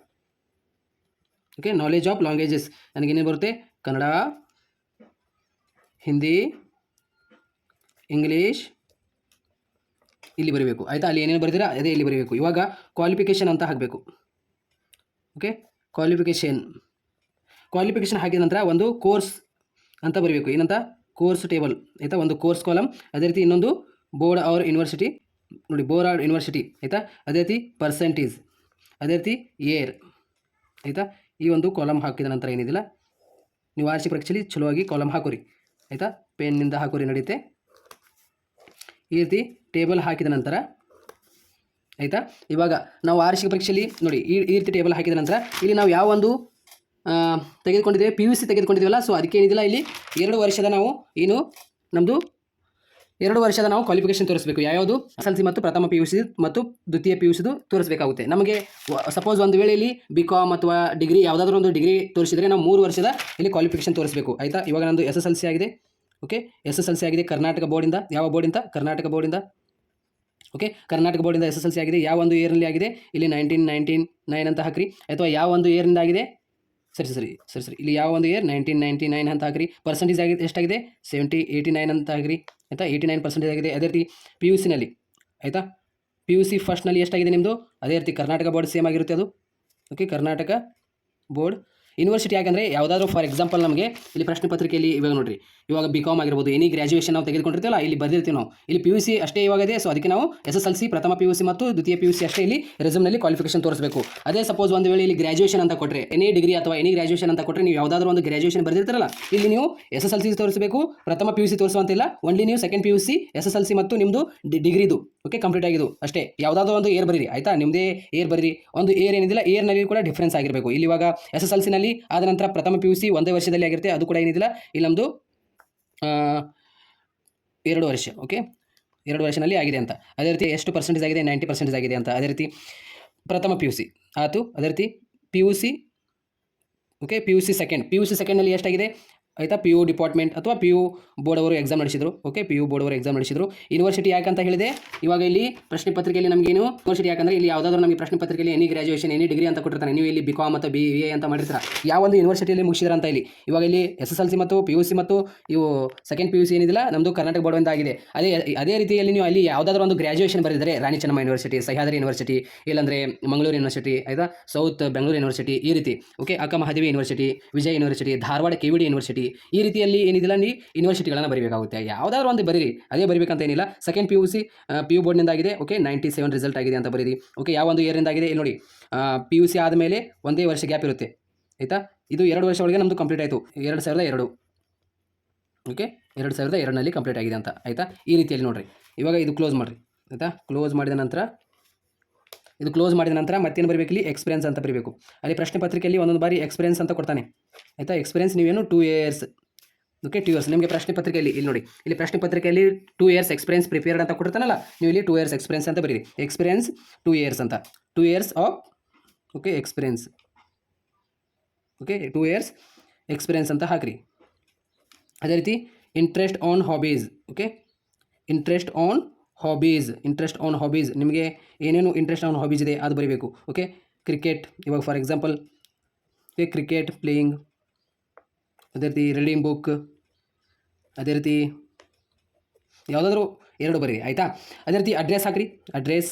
[SPEAKER 1] ಓಕೆ ನಾಲೆಜ್ ಆಫ್ ಲಾಂಗ್ವೇಜಸ್ ನನಗೇನೇ ಬರುತ್ತೆ ಕನ್ನಡ ಹಿಂದಿ ಇಂಗ್ಲೀಷ್ ಇಲ್ಲಿ ಬರೀಬೇಕು ಆಯಿತಾ ಅಲ್ಲಿ ಏನೇನು ಬರ್ತೀರಾ ಅದೇ ಇಲ್ಲಿ ಬರೀಬೇಕು ಇವಾಗ ಕ್ವಾಲಿಫಿಕೇಷನ್ ಅಂತ ಹಾಕಬೇಕು ಓಕೆ ಕ್ವಾಲಿಫಿಕೇಷನ್ ಕ್ವಾಲಿಫಿಕೇಷನ್ ಹಾಕಿದ ನಂತರ ಒಂದು ಕೋರ್ಸ್ ಅಂತ ಬರೀಬೇಕು ಏನಂತ ಕೋರ್ಸ್ ಟೇಬಲ್ ಆಯಿತಾ ಒಂದು ಕೋರ್ಸ್ ಕಾಲಮ್ ಅದೇ ರೀತಿ ಇನ್ನೊಂದು ಬೋರ್ಡ್ ಅವರ್ ಯೂನಿವರ್ಸಿಟಿ ನೋಡಿ ಬೋರ್ ಅವರ್ ಯೂನಿವರ್ಸಿಟಿ ಆಯಿತಾ ಅದೇ ರೀತಿ ಪರ್ಸೆಂಟೇಜ್ ಅದೇ ರೀತಿ ಏರ್ ಆಯಿತಾ ಈ ಒಂದು ಕಾಲಮ್ ಹಾಕಿದ ನಂತರ ಏನಿದಿಲ್ಲ ನೀವು ವಾರ್ಷಿಕ ಪರೀಕ್ಷೆಯಲ್ಲಿ ಚಲೋವಾಗಿ ಕಾಲಮ್ ಹಾಕೋರಿ ಆಯಿತಾ ಪೆನ್ನಿಂದ ಹಾಕೋರಿ ನಡೆಯುತ್ತೆ ಈ ರೀತಿ ಟೇಬಲ್ ಹಾಕಿದ ನಂತರ ಆಯಿತಾ ಇವಾಗ ನಾವು ವಾರ್ಷಿಕ ಪರೀಕ್ಷೆಯಲ್ಲಿ ನೋಡಿ ಈ ಈ ರೀತಿ ಟೇಬಲ್ ಹಾಕಿದ ನಂತರ ಇಲ್ಲಿ ನಾವು ಯಾವ ಒಂದು ತೆಗೆದುಕೊಂಡಿದ್ದೇವೆ ಪಿ ಯು ಸಿ ತೆಗೆದುಕೊಂಡಿದ್ದೀವಲ್ಲ ಸೊ ಅದಕ್ಕೆ ಏನಿದಿಲ್ಲ ಇಲ್ಲಿ ಎರಡು ವರ್ಷದ ನಾವು ಏನು ನಮ್ಮದು ಎರಡು ವರ್ಷದ ನಾವು ಕ್ವಾಲಿಫಿಕೇಷನ್ ತೋರಿಸಬೇಕು ಯಾವುದು ಎಸ್ ಎಲ್ ಸಿ ಮತ್ತು ಪ್ರಥಮ ಪಿ ಯು ಸಿ ಮತ್ತು ದ್ವಿತೀಯ ಪಿ ಯು ಸಿದು ತೋರಿಸಬೇಕಾಗುತ್ತೆ ನಮಗೆ ಸಪೋಸ್ ಒಂದು ವೇಳೆ ಇಲ್ಲಿ ಬಿ ಕಾಮ್ ಅಥವಾ ಡಿಗ್ರಿ ಯಾವುದಾದ್ರೂ ಒಂದು ಡಿಗ್ರಿ ತೋರಿಸಿದರೆ ನಾವು ಮೂರು ವರ್ಷದ ಇಲ್ಲಿ ಕ್ವಾಲಿಫಿಕೇಷನ್ ತೋರಿಸಬೇಕು ಆಯಿತಾ ಇವಾಗ ನಂದು ಎಸ್ ಎಸ್ ಎಲ್ ಸಿ ಆಗಿದೆ okay S S L C ಆಗಿದೆ ಕರ್ನಾಟಕ ಬೋರ್ಡಿಂದ ಯಾವ ಬೋರ್ಡಿಂದ ಕರ್ನಾಟಕ ಬೋರ್ಡಿಂದ ಓಕೆ ಕರ್ನಾಟಕ ಬೋರ್ಡಿಂದ ಎಸ್ ಎಸ್ ಎಲ್ ಸಿ ಆಗಿದೆ ಯಾವ ಒಂದು ಇಯರ್ನಲ್ಲಿ ಆಗಿದೆ ಇಲ್ಲಿ ನೈನ್ಟೀನ್ ನೈನ್ಟೀನ್ ನೈನ್ ಅಂತ ಹಾಕ್ರಿ ಅಥವಾ ಯಾವ ಒಂದು ಇಯರ್ನಿಂದ ಆಗಿದೆ ಸರಿ ಸರಿ ಸರಿ ಸರಿ ಇಲ್ಲಿ ಯಾವ ಒಂದು ಇಯರ್ ನೈನ್ಟೀನ್ ನೈಂಟಿ ನೈನ್ ಅಂತ ಆಗಿರಿ ಪರ್ಸೆಂಟೇಜ್ ಆಗಿದೆ ಎಷ್ಟಾಗಿದೆ ಸೆವೆಂಟಿ ಏಯ್ಟಿ ನೈನ್ ಅಂತ ಆಗ್ರಿ ಆಯಿತಾ ಏಯ್ಟಿ ನೈನ್ ಪರ್ಸೆಂಟೇಜ್ ಆಗಿದೆ ಅದೇ ರೀತಿ ಪಿ ಯು ಸಿನಲ್ಲಿ ಆಯಿತಾ ಪಿ ಯು ಸಿ ಫಸ್ಟ್ನಲ್ಲಿ ಎಷ್ಟಾಗಿದೆ ನಿಮ್ಮದು ಅದೇ ರೀತಿ ಕರ್ನಾಟಕ ಬೋರ್ಡ್ ಸೇಮ್ ಆಗಿರುತ್ತೆ ಅದು ಓಕೆ ಕರ್ನಾಟಕ ಬೋರ್ಡ್ ಯೂನಿವರ್ಸಿಟಿ ಯಾಕೆಂದರೆ ಯಾವುದಾದ್ರೂ ಫಾರ್ ಎಕ್ಸಾಂಪಲ್ ನಮಗೆ ಇಲ್ಲಿ ಪ್ರಶ್ನೆ ಪತ್ರಿಕೆಯಲ್ಲಿ ಇವಾಗ ನೋಡಿರಿ ಇವಾಗ ಬಿ ಕಾಮ್ ಆಗಿರ್ಬೋದು ಎನಿ ಗ್ರಾಜುಯೇಷನ್ ನಾವು ತೆಗೆದುಕೊಂಡಿರ್ತೀವಲ್ಲ ಇಲ್ಲಿ ಬರ್ದಿರ್ತೀವಿ ನಾವು ಇಲ್ಲಿ ಪಿ ಯು ಸಿ ಅಷ್ಟೇ ಇವಾಗ ಇದೆ ಸೊ ಅದಕ್ಕೆ ನಾವು ಎಸ್ ಎಸ್ ಎಲ್ ಸಿ ಪ್ರಥಮ ಪಿ ಯು ಸಿ ಮತ್ತು ದ್ವಿತೀಯ ಪಿ ಯು ಸಿ ಅಷ್ಟೇ ಇಲ್ಲಿ ರೆಸಮ್ನಲ್ಲಿ ಕ್ವಾಲಿಫಿಕೇಶನ್ ತೋರಿಸಬೇಕು ಅದೇ ಸಪೋಸ್ ಒಂದು ವೇಳೆ ಇಲ್ಲಿ ಗ್ರಾಜುಯೇಷನ್ ಅಂತ ಕೊಟ್ಟರೆ ಎನಿ ಡಿಗ್ರಿ ಅಥವಾ ಎನಿ ಗ್ರಾಜುಯೇಷನ್ ಅಂತ ಕೊಟ್ಟರೆ ನೀವು ಯಾವುದಾದ್ರೂ ಒಂದು ಗ್ರಾಜುಯೇಷನ್ ಬರೆದಿರ್ತಾರಲ್ಲ ಇಲ್ಲಿ ನೀವು ಎಸ್ ಎಸ್ ಎಲ್ ಸಿ ತೋರಿಸಬೇಕು ಪ್ರಥಮ ಪಿ ಯು ಸಿ ತೋರಿಸುವಂತಿಲ್ಲ ಓನ್ಲಿ ನೀವು second P U C S S L C ಮತ್ತು ನಿಮ್ಮದು ಡಿಗ್ರಿದು ಓಕೆ ಕಂಪ್ಲೀಟ್ ಆಗಿದ್ದು ಅಷ್ಟೇ ಯಾವುದಾದ್ರೂ ಒಂದು ಏರ್ ಬರೀರಿ ಆಯಿತಾ ನಿಮ್ಮದೇ ಏರ್ ಬರೀರಿ ಒಂದು ಏರ್ ಏನಿದಿಲ್ಲ ಏರ್ನಲ್ಲಿ ಕೂಡ ಡಿಫ್ರೆನ್ಸ್ ಆಗಿರಬೇಕು ಇಲ್ಲಿ ಇವಾಗ ಎಸ್ ಎಸ್ ಎಲ್ ಸಿನಲ್ಲಿ ಆದ ನಂತರ ಪ್ರಥಮ ಪಿ ಯು ಸಿ ಒಂದೇ ವರ್ಷದಲ್ಲಿ ಆಗಿರುತ್ತೆ ಅದು ಕೂಡ ಏನಿದಿಲ್ಲ ಇಲ್ಲಿ ನಮ್ಮದು ಎರಡು ವರ್ಷ ಓಕೆ ಎರಡು ವರ್ಷನಲ್ಲಿ ಆಗಿದೆ ಅಂತ ಅದೇ ರೀತಿ ಎಷ್ಟು ಪರ್ಸೆಂಟೇಜ್ ಆಗಿದೆ ನೈಂಟಿ ಪರ್ಸೆಂಟೇಜ್ ಆಗಿದೆ ಅಂತ ಅದೇ ರೀತಿ ಪ್ರಥಮ ಪಿ ಯು ಸಿ ಆಯಿತು ಅದೇ ರೀತಿ P U C okay P U C second P U C ಸೆಕೆಂಡಲ್ಲಿ ಎಷ್ಟಾಗಿದೆ ಆಯಿತಾ ಪಿ ಯು ಡಿಪಾರ್ಟ್ಮೆಂಟ್ ಅಥವಾ ಪಿ ಯು ಬೋರ್ಡ್ ಅವರು ಎಕ್ಸಾಮ್ ನಡೆಸಿದರು ಓಕೆ ಪಿ ಯು ಬೋರ್ಡ್ ಅವರು ಎಕ್ಸಾಮ್ ನಡೆಸಿದರು ಯೂನಿವರ್ಸಿಟಿ ಯಾಕಂತ ಹೇಳಿದೆ ಇವಾಗ ಇಲ್ಲಿ ಪ್ರಶ್ನೆ ಪತ್ರಿಕೆಯಲ್ಲಿ ನಮಗೇನು ಯೂನಿವರ್ಸಿಟಿ ಯಾಕಂದರೆ ಇಲ್ಲಿ ಯಾವುದಾದ್ರೂ ನಮಗೆ ಪ್ರಶ್ನೆ ಪತ್ರಿಕೆಯಲ್ಲಿ ಎನಿ ಗ್ರಾಜುಯೇಷನ್ ಎನಿ ಡಿಗ್ರಿ ಅಂತ ಕೊಟ್ಟಿರ್ತಾರೆ ನೀವು ಇಲ್ಲಿ ಬಿ ಕಾಮ್ ಮತ್ತು ಬಿ ಎ ಅಂತ ಮಾಡಿರ್ತಾರೆ ಯಾವ ಒಂದು ಯೂನಿವರ್ಸಿಟಿಯಲ್ಲಿ ಮುಗಿಸಿದ್ರ ಅಂತ ಇಲ್ಲಿ ಇವಾಗ ಇಲ್ಲಿ ಎಸ್ ಎಸ್ ಎಲ್ ಸಿ ಮತ್ತು ಪಿ ಯು ಸಿ ಮತ್ತು ಇವು ಸೆಕೆಂಡ್ ಪಿ ಯು ಸಿ ಏನಿದಿಲ್ಲ ನಮ್ಮದು ಕರ್ನಾಟಕ ಬೋರ್ಡ್ ಅಂತ ಆಗಿದೆ ಅದೇ ಅದೇ ರೀತಿಯಲ್ಲಿ ನೀವು ಅಲ್ಲಿ ಯಾವುದಾದ್ರೂ ಒಂದು ಗ್ರಾಜುಯೇಷನ್ ಬರೆದಿದ್ದರೆ ರಾಣಿ ಚೆನ್ನಮ್ಮ ಯೂನಿವರ್ಸಿಟಿ ಸಹ್ಯಾದ್ರಿ ಯೂನಿವರ್ಸಿಟಿ ಇಲ್ಲಾಂದರೆ ಮಂಗಳೂರು ಯೂನಿವರ್ಸಿಟಿ ಆಯಿತಾ ಸೌತ್ ಬೆಂಗಳೂರು ಯೂನಿವರ್ಸಿಟಿ ಈ ರೀತಿ okay Akka Mahadevi university Vijaya university Dharwad K V D university ಈ ರೀತಿಯಲ್ಲಿ ಏನಿದಿಲ್ಲ ನೀ ಯೂನಿವರ್ಸಿಟಿಗಳನ್ನು ಬರಬೇಕಾಗುತ್ತೆ ಯಾವುದಾದ್ರು ಒಂದು ಬರೀರಿ ಅದೇ ಬರಬೇಕಂತ ಏನಿಲ್ಲ second P U C P U ಆಗಿದೆ ಓಕೆ ನೈಂಟಿ ಸೆವೆನ್ ರಿಸಲ್ಟ್ ಆಗಿದೆ ಅಂತ ಬರೀರಿ ಓಕೆ ಯಾವ ಒಂದು ಇಯರ್ನಿಂದ ಆಗಿದೆ ಇಲ್ಲಿ ನೋಡಿ ಪಿ ಯು ಸಿ ಆದಮೇಲೆ ಒಂದೇ ವರ್ಷ ಗ್ಯಾಪ್ ಇರುತ್ತೆ ಆಯಿತಾ ಇದು ಎರಡು ವರ್ಷ ಒಳಗೆ ನಮ್ಮದು ಕಂಪ್ಲೀಟ್ ಆಯಿತು ಎರಡು ಸಾವಿರದ ಎರಡು ಓಕೆ ಎರಡು ಸಾವಿರದ ಎರಡರಲ್ಲಿ ಕಂಪ್ಲೀಟ್ ಆಗಿದೆ ಅಂತ ಆಯಿತಾ ಈ ರೀತಿಯಲ್ಲಿ ನೋಡಿರಿ ಇವಾಗ ಇದು ಕ್ಲೋಸ್ ಮಾಡಿರಿ ಆಯಿತಾ ಕ್ಲೋಸ್ ಮಾಡಿದ ನಂತರ ಇದು ಕ್ಲೋಸ್ ಮಾಡಿದ ನಂತರ ಮತ್ತೇನು ಬರಬೇಕು ಇಲ್ಲಿ ಎಕ್ಸ್ಪೀರಿಯನ್ಸ್ ಅಂತ ಬರಬೇಕು ಅಲ್ಲಿ ಪ್ರಶ್ನೆ ಪತ್ರಿಕೆಯಲ್ಲಿ ಒಂದೊಂದು ಬಾರಿ ಎಕ್ಸ್ಪೀರಿಯನ್ಸ್ ಅಂತ ಕೊಡ್ತಾನೆ ಆಯಿತಾ ಎಕ್ಸ್ಪೀರಿಯನ್ಸ್ ನೀವೇನು two years okay two years ನಿಮಗೆ ಪ್ರಶ್ನೆ ಪತ್ರಿಕೆಯಲ್ಲಿ ಇಲ್ಲಿ ನೋಡಿ ಇಲ್ಲಿ ಪ್ರಶ್ನೆ ಪತ್ರಿಕೆಯಲ್ಲಿ ಟೂ ಇಯರ್ಸ್ ಎಕ್ಸ್ಪೀರಿಯನ್ಸ್ ಪ್ರಿಪೇರ್ಡ್ ಅಂತ ಕೊಡ್ತಾನಲ್ಲ ನೀವು ಇಲ್ಲಿ ಟೂ ಇಯರ್ಸ್ ಎಕ್ಸ್ಪೀರಿಯನ್ಸ್ ಅಂತ ಬರೀರಿ ಎಕ್ಸ್ಪೀರಿಯನ್ಸ್ ಟೂ ಇಯರ್ಸ್ ಅಂತ two years of okay experience okay two years experience ಅಂತ ಹಾಕಿರಿ ಅದೇ ರೀತಿ interest on hobbies okay interest on hobbies interest on hobbies ನಿಮಗೆ ಏನೇನು ಇಂಟ್ರೆಸ್ಟ್ ಆನ್ ಹಾಬೀಸ್ ಇದೆ ಅದು ಬರೀಬೇಕು ಓಕೆ ಕ್ರಿಕೆಟ್ ಇವಾಗ for example okay cricket playing ಅದೇ ರೀತಿ ರೀಡಿಂಗ್ ಬುಕ್ ಅದೇ ರೀತಿ ಯಾವುದಾದ್ರೂ ಎರಡು ಬರೀ ಆಯಿತಾ ಅದೇ ರೀತಿ ಅಡ್ರೆಸ್ ಹಾಕಿರಿ ಅಡ್ರೆಸ್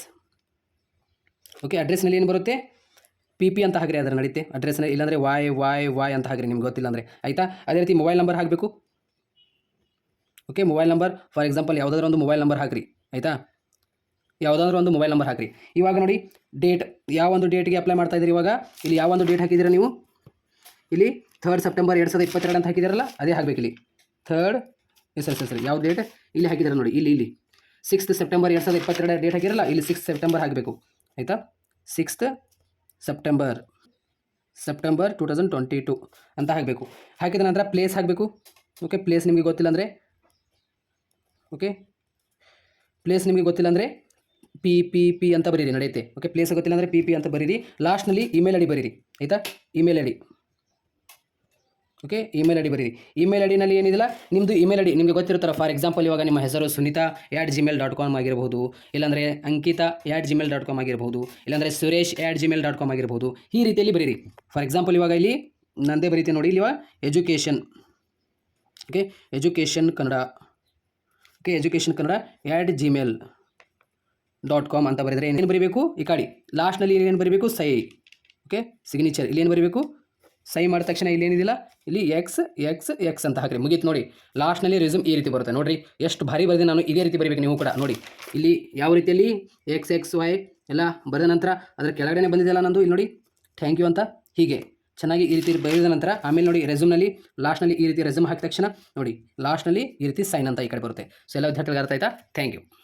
[SPEAKER 1] ಓಕೆ ಅಡ್ರೆಸ್ನಲ್ಲಿ ಏನು ಬರುತ್ತೆ ಪಿ ಪಿ ಅಂತ ಹಾಕಿರಿ ಅದರ ನಡೀತೆ ಅಡ್ರೆಸ್ನ ಇಲ್ಲಾಂದರೆ ವಾಯ್ ವಾಯ್ ವಾಯ್ ಅಂತ ಹಾಕಿರಿ ನಿಮ್ಗೆ ಗೊತ್ತಿಲ್ಲ ಅಂದರೆ ಆಯಿತಾ ಅದೇ ರೀತಿ ಮೊಬೈಲ್ ನಂಬರ್ ಹಾಕಬೇಕು okay mobile number for example ಯಾವುದಾದ್ರೂ ಒಂದು ಮೊಬೈಲ್ ನಂಬರ್ ಹಾಕಿರಿ ಆಯಿತಾ ಯಾವುದಾದ್ರೂ ಒಂದು ಮೊಬೈಲ್ ನಂಬರ್ ಹಾಕಿರಿ ಇವಾಗ ನೋಡಿ ಡೇಟ್ ಯಾವೊಂದು ಡೇಟ್ಗೆ ಅಪ್ಲೈ ಮಾಡ್ತಾ ಇದ್ದೀರಿ ಇವಾಗ ಇಲ್ಲಿ ಯಾವೊಂದು ಡೇಟ್ ಹಾಕಿದ್ದೀರಾ ನೀವು ಇಲ್ಲಿ ಥರ್ಡ್ ಸೆಪ್ಟೆಂಬರ್ ಎರಡು ಸಾವಿರದ ಇಪ್ಪತ್ತೆರಡು ಅಂತ ಹಾಕಿದ್ದೀರಲ್ಲ ಅದೇ ಇಲ್ಲಿ ಥರ್ಡ್ ಎಸ್ ಎಸ್ ಸರಿ ಯಾವ ಡೇಟ್ ಇಲ್ಲಿ ಹಾಕಿದ್ದಾರೆ ನೋಡಿ ಇಲ್ಲಿ ಇಲ್ಲಿ ಸಿಕ್ಸ್ತ್ ಸೆಪ್ಟೆಂಬರ್ ಎರಡು ಸಾವಿರದ ಇಪ್ಪತ್ತೆರಡು ಡೇಟ್ ಹಾಕಿರಲ್ಲ ಇಲ್ಲಿ ಸಿಕ್ಸ್ ಸೆಪ್ಟೆಂಬರ್ ಹಾಕಬೇಕು ಆಯಿತಾ sixth September September two thousand twenty two ಅಂತ ಹಾಕಬೇಕು ಹಾಕಿದ ನಂತರ ಪ್ಲೇಸ್ ಹಾಕಬೇಕು ಓಕೆ ಪ್ಲೇಸ್ ನಿಮಗೆ ಗೊತ್ತಿಲ್ಲ ಅಂದರೆ ಓಕೆ ಪ್ಲೇಸ್ ನಿಮಗೆ ಗೊತ್ತಿಲ್ಲ ಅಂದರೆ ಪಿ ಪಿ ಪಿ ಅಂತ ಬರೀರಿ ನಡೆಯುತ್ತೆ ಓಕೆ ಪ್ಲೇಸ್ ಗೊತ್ತಿಲ್ಲ ಅಂದರೆ ಪಿ ಪಿ ಅಂತ ಬರೀರಿ ಲಾಸ್ಟ್ನಲ್ಲಿ ಇಮೇಲ್ ಐ ಡಿ ಬರೀರಿ ಆಯಿತಾ email I D okay email I D ಬರೀರಿ ಇಮೇಲ್ ಐ ಡಿನಲ್ಲಿ ಏನಿದೆಲ್ಲ ನಿಮ್ಮದು ಇಮೇಲ್ ಐ ಡಿ ನಿಮಗೆ ಗೊತ್ತಿರುತ್ತಲ್ಲ ಫಾರ್ ಎಕ್ಸಾಂಪಲ್ ಇವಾಗ ನಿಮ್ಮ ಹೆಸರು Sunita at Gmail dot com ಆಗಿರ್ಬೋದು ಇಲ್ಲಾಂದರೆ Ankita at Gmail dot com ಆಗಿರ್ಬೋದು ಇಲ್ಲಾಂದರೆ Suresh at Gmail dot com ಆಗಿರ್ಬೋದು ಈ ರೀತಿಯಲ್ಲಿ ಬರೀರಿ ಫಾರ್ ಎಕ್ಸಾಂಪಲ್ ಇವಾಗ ಇಲ್ಲಿ ನಂದೇ ಬರೀತೀನಿ ನೋಡಿ ಇಲ್ಲಿವ education okay education Kannada okay education Kannada at Gmail dot com ಅಂತ ಬರೆದರೆ ಏನೇನು ಬರೀಬೇಕು ಈ ಕಾಡಿ ಲಾಸ್ಟ್ನಲ್ಲಿ ಏನು ಬರೀಬೇಕು ಸೈ ಓಕೆ ಸಿಗ್ನೇಚರ್ ಇಲ್ಲಿ ಏನು ಬರೀಬೇಕು ಸೈ ಮಾಡಿದ ತಕ್ಷಣ ಇಲ್ಲಿ ಏನಿದಿಲ್ಲ ಇಲ್ಲಿ ಎಕ್ಸ್ ಎಕ್ಸ್ ಎಕ್ಸ್ ಅಂತ ಹಾಕಿರಿ ಮುಗೀತು ನೋಡಿ ಲಾಸ್ಟ್ನಲ್ಲಿ ರೆಸ್ಯೂಮ್ ಈ ರೀತಿ ಬರುತ್ತೆ ನೋಡಿರಿ ಎಷ್ಟು ಭಾರಿ ಬರೆದೆ ನಾನು ಇದೇ ರೀತಿ ಬರಬೇಕು ನೀವು ಕೂಡ ನೋಡಿ ಇಲ್ಲಿ ಯಾವ ರೀತಿಯಲ್ಲಿ ಎಕ್ಸ್ ಎಕ್ಸ್ ವೈ ಎಲ್ಲ ಬರೆದ ನಂತರ ಅದರ ಕೆಳಗಡೆ ಬಂದಿದೆಯಲ್ಲ ನಂದು ಇಲ್ಲಿ ನೋಡಿ ಥ್ಯಾಂಕ್ ಯು ಅಂತ ಹೀಗೆ ಚೆನ್ನಾಗಿ ಈ ರೀತಿ ಬರೆದ ನಂತರ ಆಮೇಲೆ ನೋಡಿ ರೆಸ್ಯೂಮ್ನಲ್ಲಿ ಲಾಸ್ಟ್ನಲ್ಲಿ ಈ ರೀತಿ ರೆಸ್ಯೂಮ್ ಹಾಕಿದ ತಕ್ಷಣ ನೋಡಿ ಲಾಸ್ಟ್ನಲ್ಲಿ ಈ ರೀತಿ ಸೈನ್ ಅಂತ ಈ ಕಡೆ ಬರುತ್ತೆ ಸೊ ಎಲ್ಲ ವಿದ್ಯಾರ್ಥಿಗಳಿಗೆ ಅರ್ಥ ಆಯ್ತಾ ಥ್ಯಾಂಕ್ ಯು